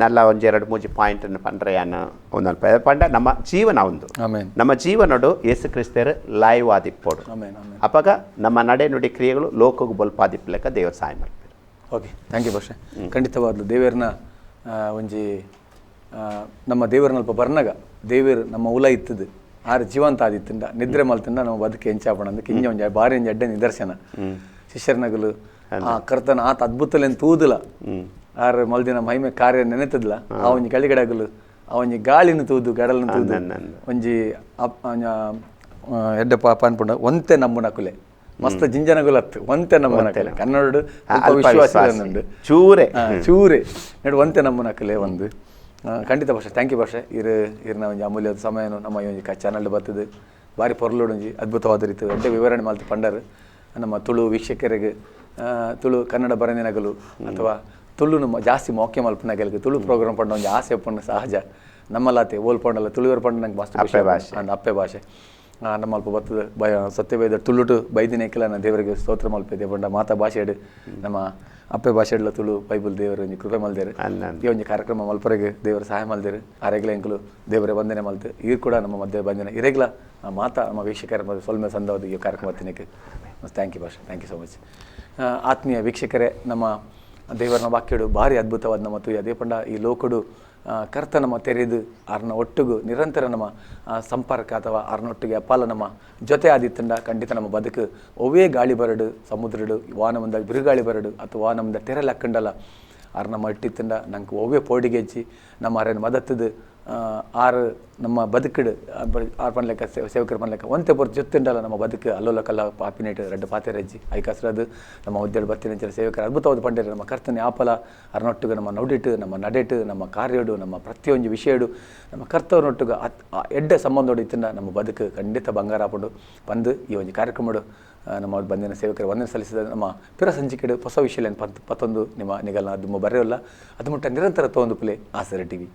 ನಲ್ಲ ಒಂಜಿ ಎರಡು ಮೂಜಿ ಪಾಯಿಂಟ್ ಪಂಡ್ರೆ ಯಾನು ಒಂದು ಅಲ್ಪ. ಪಂಡ ನಮ್ಮ ಜೀವನ ಒಂದು. ನಮ್ಮ ಜೀವನಡು ಯೇಸು ಕ್ರಿಸ್ತರು ಲೈವ್ ಆದಿಪ್ಪೋಡು. ಅಪಾಗ ನಮ್ಮ ನಡೆ ನುಡಿ ಕ್ರಿಯೆಗಳು ಲೋಕಕ್ಕೆ ಬಲ್ಪಾದಿಪ್ಲೆಕ್ಕ ದೇವರು ಸಹಾಯ ಮಾಡ್ತಾರೆ ಓಕೆ. ಥ್ಯಾಂಕ್ ಯು ಭಾಷೆ ಖಂಡಿತವಾಗ್ಲು ದೇವರನ್ನ ಒಂಜಿ ನಮ್ಮ ದೇವರನಲ್ಪ ಬರ್ನಗ ದೇವರು ನಮ್ಮ ಉಲ ಇತ್ತದು. ಆರು ಜೀವಂತ ತಿಂಡ ನಿದ್ರೆ ಮಲ್ತಿಂದ ನಮ್ಮ ಬದುಕಿ ಎಂಚಾಪಣ ಅಂದ್ರೆ ಕಿಂಜ ಒಂಜ ಬಾರಿ ಒಂಜಿ ಅಡ್ಡೆ ನಿದರ್ಶನ ಶಿಷ್ಯರ್ನಗಲು ಆ ಕರ್ತನ ಆತ ಅದ್ಭುತಲೆನ್ ತೂದಿಲ್ಲ. ಆರು ಮಲ್ದಿನ ಮಹಿಮೆ ಕಾರ್ಯ ನೆನೆತದ್ಲ ಆ ಒಂಜಿ ಗಳಿಗಡಗಲು ಆ ಒಂಜಿ ಗಾಳಿನ ತೂದು ಗಡಲನ ತೂದು. ಒಂಜಿ ಎಡ್ಡೆ ಪಾಪ ಅನ್ಪುಂಡ ಒಂತೆ ನಮ್ಮುನ ಕುಲೆ. ಮಸ್ತ್ ಜಿಂಜನಗುಲತ್ತು ಒಂತೆ ನಮ್ಮುನ ಕುಲೆ. ಕನ್ನಡ ವಿಶ್ವಾಸ. ಚೂರೆ. ಚೂರೆ. ನೆಡು ಒಂತೆ ನಮ್ಮನ ಕಲೆ ಒಂದು. ಖಂಡಿತ ಭಾಷೆ. ಥ್ಯಾಂಕ್ ಯು ಭಾಷೆ. ಇರು ಇರ್ನ ಒಂಜಿ ಅಮೂಲ್ಯದ ಸಮಯನು ನಮ್ಮ ಈ ಒಂಜಿ ಚಾನಲ್ ಬರ್ತದೆ ಬಾರಿ ಪೊರ್ಲೋಡು ಒಂಜಿ ಅದ್ಭುತವಾದ ರೀತಿ ಅಂತ ವಿವರಣೆ ಮಾಲ್ತು ಪಂಡರು. ನಮ್ಮ ತುಳು ವೀಕ್ಷಕರಿಗೆ ತುಳು ಕನ್ನಡ ಬರನಿನಗಲು ಅಥವಾ ತುಳು ನಮ್ಮ ಜಾಸ್ತಿ ಮೋಕೆ ಮಲ್ಪನಗಲ್ಗೆ ತುಳು ಪ್ರೋಗ್ರಾಮ್ ಪಂಡ ಒಂಜಿ ಆಸೆ ಪಂಡ ಸಹಜ. ನಮ್ಮಲ್ಲಾತೆ ಓಲ್ ಪಂಡಲ್ಲ ತುಳುವರ್ ಪಂಡ ನಂಗೆ ಮಸ್ತ್ ಅಪ್ಪೆ ಭಾಷೆ. ಅಂಡ್ ಅಪ್ಪೆ ಭಾಷೆ. ನಮ್ಮ ಅಲ್ಪ ಬರ್ತದೆ. ಬಯ ಸತ್ಯವೇದ ತುಳುಟು ಬೈದಿನೇಕಿಲ್ಲ ನಾನು ದೇವರಿಗೆ ಸ್ತೋತ್ರ ಮಲ್ಪೆ ಪಂಡ. ಮಾತಾ ಭಾಷೆ ನಮ್ಮ ಅಪ್ಪೆ ಭಾಷೆಡ್ಲ ತುಳು ಬೈಬಲ್ ದೇವರ ಒಂಜಿ ಕೃಪೆ ಮಲ್ದೇರು. ಈ ಒಂಜಿ ಕಾರ್ಯಕ್ರಮ ಮಲ್ಪರೆಗೆ ದೇವರ ಸಹಾಯ ಮಲ್ದೇರು. ಆರೆಗ್ಲ ಎಂಕಲು ದೇವರ ಬಂದನೆ ಮಲ್ತು ಈ ಕೂಡ ನಮ್ಮ ಮಧ್ಯ ಬಂದನೆ ಇರೆಗ್ಲ ಮಾತಾ ನಮ್ಮ ವೀಕ್ಷಕರ ಮಧ್ಯೆ ಸೊಲ್ಮೆ ಸಂದವದು ಈ ಕಾರ್ಯಕ್ರಮ ತಿನ್ನಕ್ಕೆ ಥ್ಯಾಂಕ್ ಯು ಭಾಷೆ. ಥ್ಯಾಂಕ್ ಯು ಸೊ ಮಚ್ ಆತ್ಮೀಯ ವೀಕ್ಷಕರೇ ನಮ್ಮ ದೇವರನ ವಾಕ್ಯಡು ಭಾರಿ ಅದ್ಭುತವಾದ ನಮ್ಮ ತುಯ ದೇಪಂಡ ಈ ಲೋಕಡು ಕರ್ತ ನಮ್ಮ ತೆರೆದು ಆರ್ನ ಒಟ್ಟಿಗೂ ನಿರಂತರ ನಮ್ಮ ಸಂಪರ್ಕ ಅಥವಾ ಆರ್ನ ಒಟ್ಟಿಗೆ ಅಪ್ಪಾಲ ನಮ್ಮ ಜೊತೆ ಆದಿತ್ತಂಡ ಖಂಡಿತ ನಮ್ಮ ಬದುಕು ಒವೇ ಗಾಳಿ ಬರಡು, ಸಮುದ್ರಡು ವಾನಮಂದ ಬಿರುಗಾಳಿ ಬರಡು ಅಥವಾ ವಾನಮಂದ ತೆರೆ ಲಕ್ಕಂಡಲ್ಲ ಆರು ನಮ್ಮ ಇಟ್ಟಿತ್ತಂಡ ನಂಗೆ ಒವೇ ಪೋಡಿಗೆಜ್ಜಿ ನಮ್ಮ ಅರೇನು ಮದತ್ತದು ಆರು ನಮ್ಮ ಬದುಕಿಡು ಆರ್ಪಣಲೆಕ್ಕ ಸೇವಕರ ಒಂದೇ ಒಂತೆ ಜೊತೆ ಜೊತ್ತುಂಡಲ್ಲ ನಮ್ಮ ಬದುಕು. ಅಲ್ಲೋಲ ಕಲ್ಲ ಪಾಪಿನೇಟ್ ರಡ್ಡು ಪಾತೆ ರಜ್ಜಿ ಐಕಾಸ್ರದು ನಮ್ಮ ಉದ್ಯೋಗ ಬರ್ತಿನ ಸೇವಕರ, ಅದ್ಭುತವಾದ ಪಂಡೆ ನಮ್ಮ ಕರ್ತನೆ ಆಪಲ ಅರನೊಟ್ಟಿಗೆ, ನಮ್ಮ ನೋಡಿಟ್ಟು, ನಮ್ಮ ನಡೆಟು ನಮ್ಮ ಕಾರ್ಯಡು, ನಮ್ಮ ಪ್ರತಿಯೊಂದು ವಿಷಯಡು, ನಮ್ಮ ಕರ್ತವ್ರನೊಟ್ಟಿಗೆ ಅತ್ ಎಡ್ಡೆ ಸಂಬಂಧ ಇತ್ತಿನ ನಮ್ಮ ಬದುಕು ಖಂಡಿತ ಬಂಗಾರ ಹಾಕೊಂಡು ಬಂದು ಈ ಒಂದು ಕಾರ್ಯಕ್ರಮಡು ನಮ್ಮ ಬಂದಿನ ಸೇವಕರು ಒಂದನೇ ಸಲ್ಲಿಸಿದ ನಮ್ಮ ಪಿರ ಸಂಚಿಕೆಡು ಹೊಸ ವಿಷಯ ಪತ್ತೊಂದು ನಿಮ್ಮ ನಿಗಲ್ನ, ಅದು ಬರೆಯೋಲ್ಲ. ಅದು ಮುಟ್ಟ ನಿರಂತರ ತೊಗೊಂದು ಪ್ಲೇ, ಆಸರೆ ಟಿವಿ.